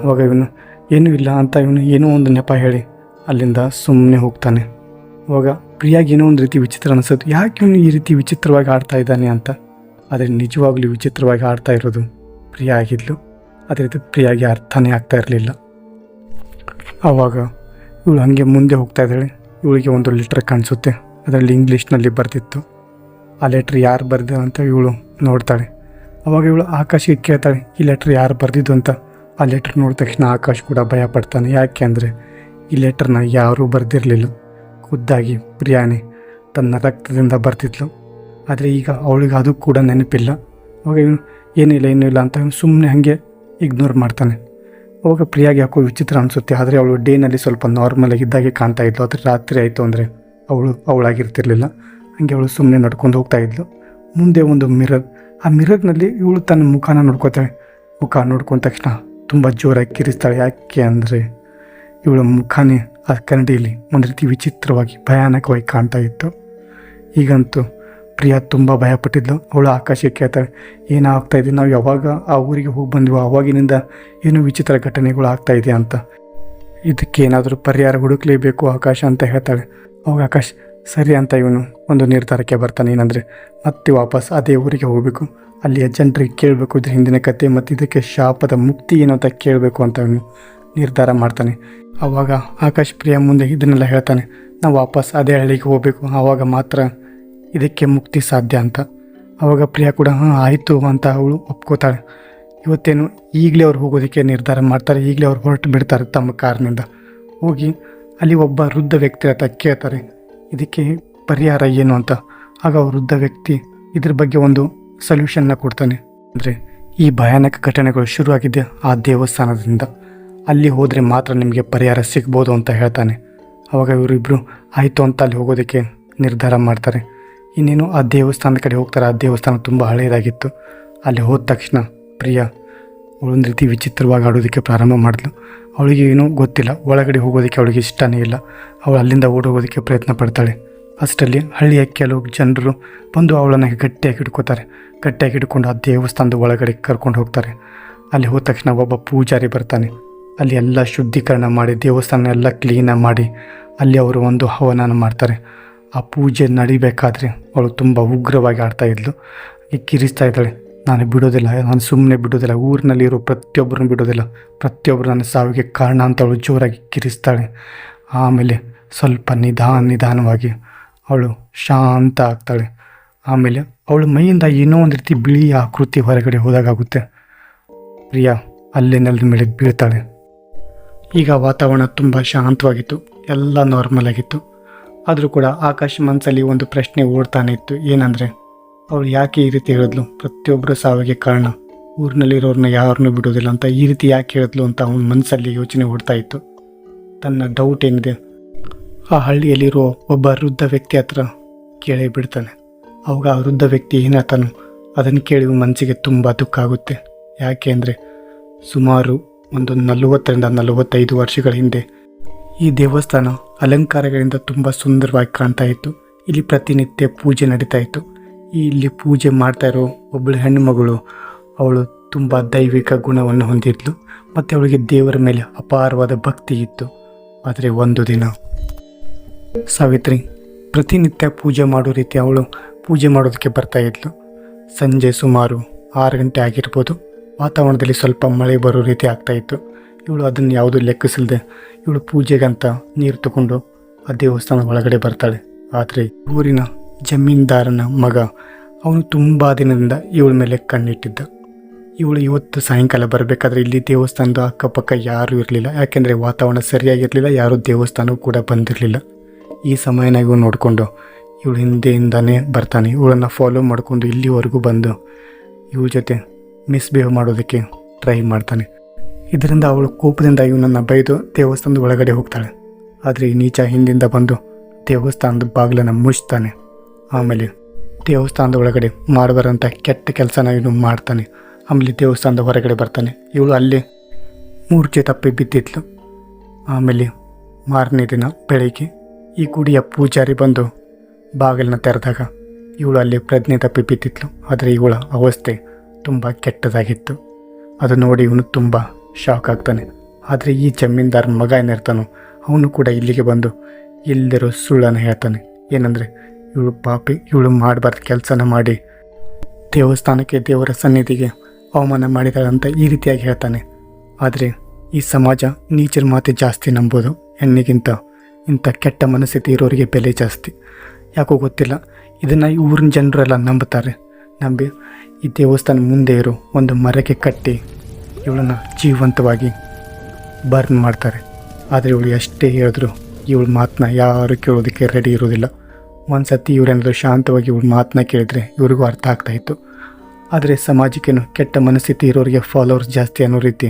ಅವಾಗ ಇವನು, ಏನೂ ಇಲ್ಲ ಅಂತ ಇವನು ಏನೋ ಒಂದು ನೆಪ ಹೇಳಿ. ಅಲ್ಲಿಂದ ಸುಮ್ಮನೆ ಹೋಗ್ತಾನೆ. ಅವಾಗ ಪ್ರಿಯಾಗಿ ಏನೋ ಒಂದು ರೀತಿ ವಿಚಿತ್ರ ಅನಿಸೋದು. ಯಾಕೆ ಇವನು ಈ ರೀತಿ ವಿಚಿತ್ರವಾಗಿ ಆಡ್ತಾ ಇದ್ದಾನೆ ಅಂತ? ಆದರೆ ನಿಜವಾಗ್ಲೂ ವಿಚಿತ್ರವಾಗಿ ಆಡ್ತಾ ಇರೋದು ಪ್ರಿಯ ಆಗಿದ್ಲು. ಅದೇ ರೀತಿ ಪ್ರಿಯಾಗಿ ಅರ್ಥನೇ ಆಗ್ತಾ ಇರಲಿಲ್ಲ. ಆವಾಗ ಇವಳು ಹಾಗೆ ಮುಂದೆ ಹೋಗ್ತಾ ಇದ್ದಾಳೆ. ಇವಳಿಗೆ ಒಂದು ಲೆಟ್ರ್ ಕಾಣಿಸುತ್ತೆ. ಅದರಲ್ಲಿ ಇಂಗ್ಲೀಷ್ನಲ್ಲಿ ಬರೆದಿತ್ತು. ಆ ಲೆಟ್ರ್ ಯಾರು ಬರೆದ ಅಂತ ಇವಳು ನೋಡ್ತಾಳೆ. ಅವಾಗ ಇವಳು ಆಕಾಶಿಗೆ ಕೇಳ್ತಾಳೆ, ಈ ಲೆಟ್ರ್ ಯಾರು ಬರೆದಿದ್ದು ಅಂತ? ಆ ಲೆಟ್ರ್ ನೋಡಿದ ತಕ್ಷಣ ಆಕಾಶ್ ಕೂಡ ಭಯ ಪಡ್ತಾನೆ. ಯಾಕೆ ಅಂದರೆ ಈ ಲೆಟ್ರನ್ನ ಯಾರೂ ಬರೆದಿರಲಿಲ್ಲ. ಖುದ್ದಾಗಿ ಪ್ರಿಯಾನಿ ತನ್ನ ರಕ್ತದಿಂದ ಬರ್ತಿದ್ಲು. ಆದರೆ ಈಗ ಅವಳಿಗೆ ಅದು ಕೂಡ ನೆನಪಿಲ್ಲ. ಅವಾಗ ಇವನು, ಏನಿಲ್ಲ ಏನಿಲ್ಲ ಅಂತ ಸುಮ್ಮನೆ ಹಾಗೆ ಇಗ್ನೋರ್ ಮಾಡ್ತಾನೆ. ಅವಾಗ ಪ್ರಿಯಾಗಿ ಯಾಕೋ ವಿಚಿತ್ರ ಅನಿಸುತ್ತೆ. ಆದರೆ ಅವಳು ಡೇನಲ್ಲಿ ಸ್ವಲ್ಪ ನಾರ್ಮಲ್ ಆಗಿದ್ದಾಗೆ ಕಾಣ್ತಾ ಇದ್ಲು. ಆದರೆ ರಾತ್ರಿ ಆಯಿತು ಅಂದರೆ ಅವಳು, ಅವಳಾಗಿರ್ತಿರ್ಲಿಲ್ಲ. ಹಾಗೆ ಅವಳು ಸುಮ್ಮನೆ ನಡ್ಕೊಂಡು ಹೋಗ್ತಾ ಇದ್ಲು. ಮುಂದೆ ಒಂದು ಮಿರರ್ ಆ ಮಿರರ್ನಲ್ಲಿ ಇವಳು ತನ್ನ ಮುಖಾನ ನೋಡ್ಕೋತಾಳೆ ಮುಖ ನೋಡ್ಕೊಂಡ ತಕ್ಷಣ ತುಂಬ ಜೋರಾಗಿ ಕಿರಿಸ್ತಾಳೆ. ಯಾಕೆ ಅಂದರೆ ಇವಳ ಮುಖನೇ ಆ ಕನ್ನಡಿಯಲ್ಲಿ ಒಂದು ರೀತಿ ವಿಚಿತ್ರವಾಗಿ ಭಯಾನಕವಾಗಿ ಕಾಣ್ತಾ ಇತ್ತು. ಈಗಂತೂ ಪ್ರಿಯಾ ತುಂಬ ಭಯಪಟ್ಟಿದ್ಲು. ಅವಳು ಆಕಾಶಕ್ಕೆ ಕೇಳ್ತಾಳೆ ಏನಾಗ್ತಾ ಇದೆ? ನಾವು ಯಾವಾಗ ಆ ಊರಿಗೆ ಹೋಗಿ ಬಂದ್ವಿ? ಆವಾಗಿನಿಂದ ಏನೋ ವಿಚಿತ್ರ ಘಟನೆಗಳು ಆಗ್ತಾ ಇದೆ ಅಂತ. ಇದಕ್ಕೆ ಏನಾದರೂ ಪರಿಹಾರ ಹುಡುಕಲೇಬೇಕು ಆಕಾಶ ಅಂತ ಹೇಳ್ತಾಳೆ. ಅವಾಗ ಆಕಾಶ್, ಸರಿ ಅಂತ ಇವನು ಒಂದು ನಿರ್ಧಾರಕ್ಕೆ ಬರ್ತಾನೆ. ಏನಂದರೆ, ಮತ್ತೆ ವಾಪಸ್ ಅದೇ ಊರಿಗೆ ಹೋಗಬೇಕು. ಅಲ್ಲಿಯ ಜನರಿಗೆ ಕೇಳಬೇಕು. ಇದ್ರ ಹಿಂದಿನ ಕತೆ ಮತ್ತು ಇದಕ್ಕೆ ಶಾಪದ ಮುಕ್ತಿ ಏನು ಅಂತ ಕೇಳಬೇಕು ಅಂತ ಅವನು ನಿರ್ಧಾರ ಮಾಡ್ತಾನೆ. ಆವಾಗ ಆಕಾಶ್ ಪ್ರಿಯ ಮುಂದೆ ಇದನ್ನೆಲ್ಲ ಹೇಳ್ತಾನೆ. ನಾವು ವಾಪಸ್ ಅದೇ ಹಳ್ಳಿಗೆ ಹೋಗಬೇಕು. ಆವಾಗ ಮಾತ್ರ ಇದಕ್ಕೆ ಮುಕ್ತಿ ಸಾಧ್ಯ ಅಂತ. ಆವಾಗ ಪ್ರಿಯಾ ಕೂಡ, ಹಾಂ, ಆಯಿತು ಅಂತ ಅವಳು ಒಪ್ಕೋತಾಳೆ. ಇವತ್ತೇನು ಈಗಲೇ ಅವ್ರು ಹೋಗೋದಕ್ಕೆ ನಿರ್ಧಾರ ಮಾಡ್ತಾರೆ. ಈಗಲೇ ಅವ್ರು ಹೊರಟು ಬಿಡ್ತಾರೆ ತಮ್ಮ ಕಾರ್ನಿಂದ. ಹೋಗಿ ಅಲ್ಲಿ ಒಬ್ಬ ವೃದ್ಧ ವ್ಯಕ್ತಿ ಅಂತ ಕೇಳ್ತಾರೆ, ಇದಕ್ಕೆ ಪರಿಹಾರ ಏನು ಅಂತ? ಆಗ ವೃದ್ಧ ವ್ಯಕ್ತಿ ಇದ್ರ ಬಗ್ಗೆ ಒಂದು ಸೊಲ್ಯೂಷನ್ನ ಕೊಡ್ತಾನೆ. ಅಂದರೆ ಈ ಭಯಾನಕ ಘಟನೆಗಳು ಶುರುವಾಗಿದೆ ಆ ದೇವಸ್ಥಾನದಿಂದ. ಅಲ್ಲಿ ಹೋದರೆ ಮಾತ್ರ ನಿಮಗೆ ಪರಿಹಾರ ಸಿಗ್ಬೋದು ಅಂತ ಹೇಳ್ತಾನೆ. ಅವಾಗ ಇವರಿಬ್ಬರು ಆಯಿತು ಅಂತ ಅಲ್ಲಿ ಹೋಗೋದಕ್ಕೆ ನಿರ್ಧಾರ ಮಾಡ್ತಾರೆ. ಇನ್ನೇನು ಆ ದೇವಸ್ಥಾನದ ಕಡೆ ಹೋಗ್ತಾರೆ. ಆ ದೇವಸ್ಥಾನ ತುಂಬ ಹಳೆಯದಾಗಿತ್ತು ಅಲ್ಲಿ ಹೋದ ತಕ್ಷಣ ಪ್ರಿಯ ಅವಳೊಂದು ರೀತಿ ವಿಚಿತ್ರವಾಗಿ ಆಡೋದಕ್ಕೆ ಪ್ರಾರಂಭ ಮಾಡಿದ್ಲು. ಅವಳಿಗೆ ಏನೂ ಗೊತ್ತಿಲ್ಲ. ಒಳಗಡೆ ಹೋಗೋದಕ್ಕೆ ಅವಳಿಗೆ ಇಷ್ಟನೇ ಇಲ್ಲ. ಅವಳು ಅಲ್ಲಿಂದ ಓಡೋಗೋದಕ್ಕೆ ಪ್ರಯತ್ನ ಪಡ್ತಾಳೆ. ಅಷ್ಟರಲ್ಲಿ ಹಳ್ಳಿಯ ಕೆಲವು ಜನರು ಬಂದು ಅವಳನ್ನು ಗಟ್ಟಿಯಾಗಿ ಹಿಡ್ಕೋತಾರೆ. ಗಟ್ಟಿಯಾಗಿ ಹಿಡ್ಕೊಂಡು ಆ ದೇವಸ್ಥಾನದ ಒಳಗಡೆ ಕರ್ಕೊಂಡು ಹೋಗ್ತಾರೆ. ಅಲ್ಲಿ ಹೋದ ತಕ್ಷಣ ಒಬ್ಬ ಪೂಜಾರಿ ಬರ್ತಾನೆ. ಅಲ್ಲಿ ಎಲ್ಲ ಶುದ್ಧೀಕರಣ ಮಾಡಿ ದೇವಸ್ಥಾನ ಎಲ್ಲ ಕ್ಲೀನಾಗಿ ಮಾಡಿ, ಅಲ್ಲಿ ಅವರು ಒಂದು ಹವನನ ಮಾಡ್ತಾರೆ. ಆ ಪೂಜೆ ನಡಿಬೇಕಾದ್ರೆ ಅವಳು ತುಂಬ ಉಗ್ರವಾಗಿ ಆಡ್ತಾ ಇದ್ಲು. ಈ ಕಿರಿಸ್ತಾ ಇದ್ದಾಳೆ. ನಾನು ಬಿಡೋದಿಲ್ಲ, ನಾನು ಸುಮ್ಮನೆ ಬಿಡೋದಿಲ್ಲ, ಊರಿನಲ್ಲಿರೋ ಪ್ರತಿಯೊಬ್ಬರನ್ನು ಬಿಡೋದಿಲ್ಲ. ಪ್ರತಿಯೊಬ್ಬರು ನನ್ನ ಸಾವಿಗೆ ಕಾರಣ ಅಂತ ಅವಳು ಜೋರಾಗಿ ಕಿರಿಸ್ತಾಳೆ. ಆಮೇಲೆ ಸ್ವಲ್ಪ ನಿಧಾನ ನಿಧಾನವಾಗಿ ಅವಳು ಶಾಂತ ಆಗ್ತಾಳೆ. ಆಮೇಲೆ ಅವಳ ಮೈಯಿಂದ ಏನೋ ಒಂದು ರೀತಿ ಬಿಳಿ ಆಕೃತಿ ಹೊರಗಡೆ ಹೋದಾಗುತ್ತೆ ಪ್ರಿಯಾ, ಅಲ್ಲೇ ನೆಲದ ಮೇಲೆ ಬೀಳ್ತಾಳೆ. ಈಗ ವಾತಾವರಣ ತುಂಬ ಶಾಂತವಾಗಿತ್ತು. ಎಲ್ಲ ನಾರ್ಮಲ್ ಆಗಿತ್ತು. ಆದರೂ ಕೂಡ ಆಕಾಶ್ ಮನಸ್ಸಲ್ಲಿ ಒಂದು ಪ್ರಶ್ನೆ ಓಡ್ತಾನೆ ಇತ್ತು. ಏನಂದರೆ, ಅವಳು ಯಾಕೆ ಈ ರೀತಿ ಹೇಳಿದ್ಲು? ಪ್ರತಿಯೊಬ್ಬರ ಸಾವಿಗೆ ಕಾರಣ. ಊರಿನಲ್ಲಿರೋರನ್ನ ಯಾರನ್ನೂ ಬಿಡೋದಿಲ್ಲ ಅಂತ ಈ ರೀತಿ ಯಾಕೆ ಹೇಳಿದ್ಲು ಅಂತ ಅವನ ಮನಸ್ಸಲ್ಲಿ ಯೋಚನೆ ಓಡ್ತಾ ಇತ್ತು. ತನ್ನ ಡೌಟ್ ಏನಿದೆ, ಆ ಹಳ್ಳಿಯಲ್ಲಿರೋ ಒಬ್ಬ ವೃದ್ಧ ವ್ಯಕ್ತಿ ಹತ್ರ ಕೇಳೇ ಬಿಡ್ತಾನೆ. ಅವಾಗ ಆ ವೃದ್ಧ ವ್ಯಕ್ತಿ ಏನಾತನು ಅದನ್ನು ಕೇಳಿ ಮನಸ್ಸಿಗೆ ತುಂಬ ದುಃಖ ಆಗುತ್ತೆ. ಯಾಕೆ ಅಂದರೆ, ಸುಮಾರು ಒಂದು ನಲವತ್ತರಿಂದ ನಲವತ್ತೈದು ವರ್ಷಗಳ ಹಿಂದೆ ಈ ದೇವಸ್ಥಾನ ಅಲಂಕಾರಗಳಿಂದ ತುಂಬ ಸುಂದರವಾಗಿ ಕಾಣ್ತಾ ಇತ್ತು. ಇಲ್ಲಿ ಪ್ರತಿನಿತ್ಯ ಪೂಜೆ ನಡೀತಾ ಇತ್ತು. ಇಲ್ಲಿ ಪೂಜೆ ಮಾಡ್ತಾ ಇರೋ ಒಬ್ಬಳು ಹೆಣ್ಣುಮಗಳು, ಅವಳು ತುಂಬ ದೈವಿಕ ಗುಣವನ್ನು ಹೊಂದಿದ್ಲು. ಮತ್ತು ಅವಳಿಗೆ ದೇವರ ಮೇಲೆ ಅಪಾರವಾದ ಭಕ್ತಿ ಇತ್ತು. ಆದರೆ ಒಂದು ದಿನ, ಸಾವಿತ್ರಿ, ಪ್ರತಿನಿತ್ಯ ಪೂಜೆ ಮಾಡೋ ರೀತಿ ಅವಳು ಪೂಜೆ ಮಾಡೋದಕ್ಕೆ ಬರ್ತಾ ಇದ್ಲು. ಸಂಜೆ ಸುಮಾರು ಆರು ಗಂಟೆ ಆಗಿರ್ಬೋದು. ವಾತಾವರಣದಲ್ಲಿ ಸ್ವಲ್ಪ ಮಳೆ ಬರೋ ರೀತಿ ಆಗ್ತಾ ಇತ್ತು. ಇವಳು ಅದನ್ನು ಯಾವುದೂ ಲೆಕ್ಕಿಸಲ್ದೆ ಇವಳು ಪೂಜೆಗಂತ ನೀರು ತಗೊಂಡು ಆ ದೇವಸ್ಥಾನ ಒಳಗಡೆ ಬರ್ತಾಳೆ. ಆದರೆ ಊರಿನ ಜಮೀನ್ದಾರನ ಮಗ ಅವನು ತುಂಬ ದಿನದಿಂದ ಇವಳ ಮೇಲೆ ಕಣ್ಣಿಟ್ಟಿದ್ದ. ಇವಳು ಇವತ್ತು ಸಾಯಂಕಾಲ ಬರಬೇಕಾದ್ರೆ ಇಲ್ಲಿ ದೇವಸ್ಥಾನದ ಅಕ್ಕಪಕ್ಕ ಯಾರೂ ಇರಲಿಲ್ಲ. ಯಾಕೆಂದರೆ ವಾತಾವರಣ ಸರಿಯಾಗಿರಲಿಲ್ಲ, ಯಾರೂ ದೇವಸ್ಥಾನವೂ ಕೂಡ ಬಂದಿರಲಿಲ್ಲ. ಈ ಸಮಯನ ಇವು ನೋಡಿಕೊಂಡು ಇವಳು ಹಿಂದೆಯಿಂದನೇ ಬರ್ತಾನೆ. ಇವಳನ್ನು ಫಾಲೋ ಮಾಡಿಕೊಂಡು ಇಲ್ಲಿವರೆಗೂ ಬಂದು ಇವಳ ಜೊತೆ ಮಿಸ್ಬಿಹೇವ್ ಮಾಡೋದಕ್ಕೆ ಟ್ರೈ ಮಾಡ್ತಾನೆ. ಇದರಿಂದ ಅವಳು ಕೋಪದಿಂದ ಇವನನ್ನು ಬೈದು ದೇವಸ್ಥಾನದ ಒಳಗಡೆ ಹೋಗ್ತಾಳೆ. ಆದರೆ ಈ ನೀಚ ಹಿಂದಿಂದ ಬಂದು ದೇವಸ್ಥಾನದ ಬಾಗಿಲನ್ನು ಮುಚ್ತಾನೆ. ಆಮೇಲೆ ದೇವಸ್ಥಾನದ ಒಳಗಡೆ ಮಾಡಬಾರಂಥ ಕೆಟ್ಟ ಕೆಲಸನ ಇವನು ಮಾಡ್ತಾನೆ. ಆಮೇಲೆ ದೇವಸ್ಥಾನದ ಹೊರಗಡೆ ಬರ್ತಾನೆ. ಇವಳು ಅಲ್ಲಿ ಮೂರ್ಛೆ ತಪ್ಪಿ ಬಿದ್ದಿದ್ಲು. ಆಮೇಲೆ ಮಾರನೇ ದಿನ ಬೆಳಗ್ಗೆ ಈ ಗುಡಿಯ ಪೂಜಾರಿ ಬಂದು ಬಾಗಿಲನ್ನ ತೆರೆದಾಗ ಇವಳು ಅಲ್ಲಿ ಪ್ರಜ್ಞೆ ತಪ್ಪಿ ಬಿದ್ದಿದ್ಲು. ಆದರೆ ಇವಳ ಅವಸ್ಥೆ ತುಂಬ ಕೆಟ್ಟದಾಗಿತ್ತು. ಅದು ನೋಡಿ ಇವನು ತುಂಬ ಶಾಕ್ ಆಗ್ತಾನೆ. ಆದರೆ ಈ ಜಮೀನ್ದಾರ ಮಗ ಏನಿರ್ತಾನೋ, ಅವನು ಕೂಡ ಇಲ್ಲಿಗೆ ಬಂದು ಇಲ್ಲದಿರೋ ಸುಳ್ಳನ್ನು ಹೇಳ್ತಾನೆ. ಏನಂದರೆ, ಇವಳು ಪಾಪಿ, ಇವಳು ಮಾಡಬಾರ್ದು ಕೆಲಸನ ಮಾಡಿ. ದೇವಸ್ಥಾನಕ್ಕೆ ದೇವರ ಸನ್ನಿಧಿಗೆ ಅವಮಾನ ಮಾಡಿದಾಳೆ ಅಂತ ಈ ರೀತಿಯಾಗಿ ಹೇಳ್ತಾನೆ. ಆದರೆ ಈ ಸಮಾಜ ನೀಚರ ಮಾತೆ ಜಾಸ್ತಿ ನಂಬೋದು. ಹೆಣ್ಣಿಗಿಂತ ಇಂಥ ಕೆಟ್ಟ ಮನಸ್ಥಿತಿ ಇರೋರಿಗೆ ಬೆಲೆ ಜಾಸ್ತಿ. ಯಾಕೋ ಗೊತ್ತಿಲ್ಲ, ಇದನ್ನು ಈ ಊರಿನ ಜನರೆಲ್ಲ ನಂಬುತ್ತಾರೆ. ನಂಬಿ ಈ ದೇವಸ್ಥಾನ ಮುಂದೆ ಇರೋ ಒಂದು ಮರಕ್ಕೆ ಕಟ್ಟಿ ಇವಳನ್ನು ಜೀವಂತವಾಗಿ ಬರ್ನ್ ಮಾಡ್ತಾರೆ. ಆದರೆ ಇವಳು ಎಷ್ಟೇ ಹೇಳಿದ್ರು ಇವಳು ಮಾತನ್ನ ಯಾರು ಕೇಳೋದಕ್ಕೆ ರೆಡಿ ಇರೋದಿಲ್ಲ. ಒಂದು ಸತಿ ಇವರೇನಾದರೂ ಶಾಂತವಾಗಿ ಇವಳ ಮಾತನ್ನ ಕೇಳಿದರೆ ಇವ್ರಿಗೂ ಅರ್ಥ ಆಗ್ತಾ ಇತ್ತು. ಆದರೆ ಸಮಾಜಕ್ಕೇನು ಕೆಟ್ಟ ಮನಸ್ಥಿತಿ ಇರೋರಿಗೆ ಫಾಲೋವರ್ಸ್ ಜಾಸ್ತಿ ಅನ್ನೋ ರೀತಿ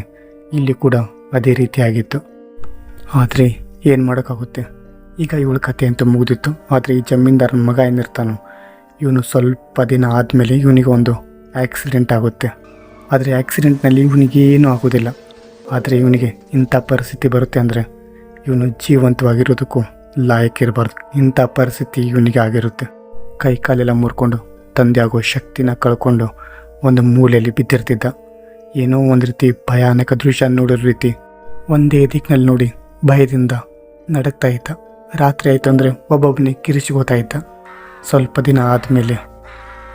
ಇಲ್ಲಿ ಕೂಡ ಅದೇ ರೀತಿ ಆಗಿತ್ತು. ಆದರೆ ಏನು ಮಾಡೋಕ್ಕಾಗುತ್ತೆ? ಈಗ ಇವಳ ಕಥೆ ಅಂತ ಮುಗಿದಿತ್ತು. ಆದರೆ ಈ ಜಮೀನ್ದಾರನ ಮಗ ಏನಿರ್ತಾನೋ, ಇವನು ಸ್ವಲ್ಪ ದಿನ ಆದಮೇಲೆ ಇವನಿಗೆ ಒಂದು ಆಕ್ಸಿಡೆಂಟ್ ಆಗುತ್ತೆ. ಆದರೆ ಆಕ್ಸಿಡೆಂಟ್ನಲ್ಲಿ ಇವನಿಗೆ ಏನೂ ಆಗೋದಿಲ್ಲ. ಆದರೆ ಇವನಿಗೆ ಇಂಥ ಪರಿಸ್ಥಿತಿ ಬರುತ್ತೆ ಅಂದರೆ ಇವನು ಜೀವಂತವಾಗಿರೋದಕ್ಕೂ ಲಾಯಕ್ಕಿರಬಾರ್ದು ಇಂಥ ಪರಿಸ್ಥಿತಿ ಇವನಿಗೆ ಆಗಿರುತ್ತೆ. ಕೈ ಕಾಲೆಲ್ಲ ಮುರ್ಕೊಂಡು ತಂದೆ ಆಗೋ ಶಕ್ತಿನ ಕಳ್ಕೊಂಡು ಒಂದು ಮೂಲೆಯಲ್ಲಿ ಬಿದ್ದಿರ್ತಿದ್ದ. ಏನೋ ಒಂದು ರೀತಿ ಭಯಾನಕ ದೃಶ್ಯ ನೋಡಿರೋ ರೀತಿ ಒಂದೇ ದಿಕ್ಕಿನಲ್ಲಿ ನೋಡಿ ಭಯದಿಂದ ನಡಕ್ತಾ ಇದ್ದ. ರಾತ್ರಿ ಆಯಿತು ಅಂದರೆ ಒಬ್ಬೊಬ್ಬನೇ ಕಿರಿಚಿಗೋತಾ ಇದ್ದ. ಸ್ವಲ್ಪ ದಿನ ಆದಮೇಲೆ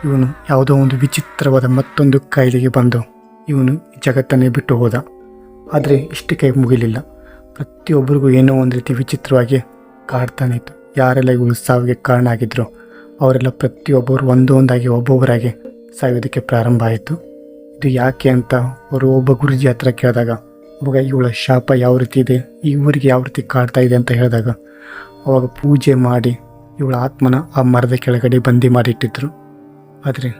ಇವನು ಯಾವುದೋ ಒಂದು ವಿಚಿತ್ರವಾದ ಮತ್ತೊಂದು ಕಾಯಿಲೆಗೆ ಬಂದು ಇವನು ಜಗತ್ತನ್ನೇ ಬಿಟ್ಟು ಹೋದ. ಆದರೆ ಇಷ್ಟು ಕೈ ಮುಗಿಲಿಲ್ಲ. ಪ್ರತಿಯೊಬ್ಬರಿಗೂ ಏನೋ ಒಂದು ರೀತಿ ವಿಚಿತ್ರವಾಗಿ ಕಾಡ್ತಾನೆ ಇತ್ತು. ಯಾರೆಲ್ಲ ಇವಳು ಸಾವಿಗೆ ಕಾರಣ ಆಗಿದ್ರು, ಅವರೆಲ್ಲ ಪ್ರತಿಯೊಬ್ಬರು ಒಂದೊಂದಾಗಿ ಒಬ್ಬೊಬ್ಬರಾಗಿ ಸಾಯೋದಕ್ಕೆ ಪ್ರಾರಂಭ ಆಯಿತು. ಇದು ಯಾಕೆ ಅಂತ ಅವರು ಒಬ್ಬ ಗುರುಜಿ ಹತ್ರ ಕೇಳಿದಾಗ ಅವಾಗ ಇವಳ ಶಾಪ ಯಾವ ರೀತಿ ಇದೆ? ಈ ಊರಿಗೆ ಯಾವ ರೀತಿ ಕಾಡ್ತಾ ಇದೆ? ಅಂತ ಹೇಳಿದಾಗ, ಅವಾಗ ಪೂಜೆ ಮಾಡಿ ಇವಳ ಆತ್ಮನ ಆ ಮರದ ಕೆಳಗಡೆ ಬಂದಿ ಮಾಡಿಟ್ಟಿದ್ರು. ಆದರೆ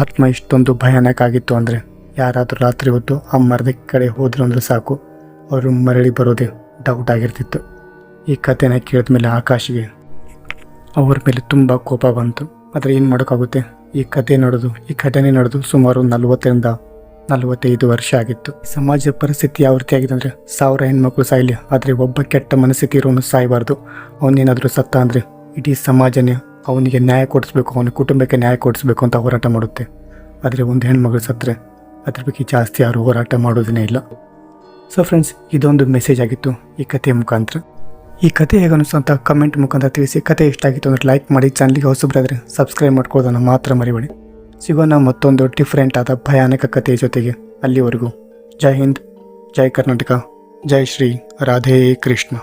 ಆತ್ಮ ಇಷ್ಟೊಂದು ಭಯಾನಕ ಆಗಿತ್ತು ಅಂದರೆ ಯಾರಾದರೂ ರಾತ್ರಿ ಹೊತ್ತು ಆ ಮರದ ಕಡೆ ಹೋದ್ರು ಅಂದರೆ ಸಾಕು. ಅವರು ಮರಳಿ ಬರೋದೇ ಡೌಟ್ ಆಗಿರ್ತಿತ್ತು. ಈ ಕಥೆನ ಕೇಳಿದ ಮೇಲೆ ಆಕಾಶಿಗೆ ಅವ್ರ ಮೇಲೆ ತುಂಬ ಕೋಪ ಬಂತು. ಆದರೆ ಏನು ಮಾಡೋಕ್ಕಾಗುತ್ತೆ? ಈ ಕತೆ ನಡೆದು, ಈ ಘಟನೆ ನಡೆದು ಸುಮಾರು ನಲವತ್ತರಿಂದ ನಲವತ್ತೈದು ವರ್ಷ ಆಗಿತ್ತು. ಸಮಾಜ ಪರಿಸ್ಥಿತಿ ಯಾವ ರೀತಿ ಆಗಿದೆ ಅಂದರೆ ಸಾವಿರ ಹೆಣ್ಮಕ್ಳು ಸಾಯಲಿ, ಆದರೆ ಒಬ್ಬ ಕೆಟ್ಟ ಮನಸ್ಥಿತಿ ಇರೋನು ಸಾಯಬಾರ್ದು. ಅವನೇನಾದರೂ ಸತ್ತ ಅಂದರೆ ಇಡೀ ಸಮಾಜನೇ ಅವನಿಗೆ ನ್ಯಾಯ ಕೊಡಿಸ್ಬೇಕು ಅವನ ಕುಟುಂಬಕ್ಕೆ ನ್ಯಾಯ ಕೊಡಿಸ್ಬೇಕು ಅಂತ ಹೋರಾಟ ಮಾಡುತ್ತೆ. ಆದರೆ ಒಂದು ಹೆಣ್ಮಗಳು ಸತ್ತರೆ, ಅದ್ರ ಬಗ್ಗೆ ಜಾಸ್ತಿ ಯಾರು ಹೋರಾಟ ಮಾಡೋದೇ ಇಲ್ಲ. ಸೊ ಫ್ರೆಂಡ್ಸ್ ಇದೊಂದು ಮೆಸೇಜ್ ಆಗಿತ್ತು ಈ ಕಥೆಯ ಮುಖಾಂತರ. ಈ ಕಥೆ ಹೇಗೆ ಕಮೆಂಟ್ ಮುಖಾಂತರ ತಿಳಿಸಿ. ಕತೆ ಇಷ್ಟ ಆಗಿತ್ತು ಅಂದರೆ ಲೈಕ್ ಮಾಡಿ ಚಾನಲ್ಗೆ ಹೊಸಬ್ರಾದರೆ ಸಬ್ಸ್ಕ್ರೈಬ್ ಮಾಡ್ಕೊಳ್ಳೋದನ್ನು ಮಾತ್ರ ಮರಿಬೇಡಿ. ಸಿಗೋಣ ಮತ್ತೊಂದು ಡಿಫ್ರೆಂಟ್ ಆದ ಭಯಾನಕ ಕಥೆಯ ಜೊತೆಗೆ ಅಲ್ಲಿವರೆಗೂ. ಜೈ ಹಿಂದ್, ಜೈ ಕರ್ನಾಟಕ, ಜೈ ಶ್ರೀ ರಾಧೇ ಕೃಷ್ಣ.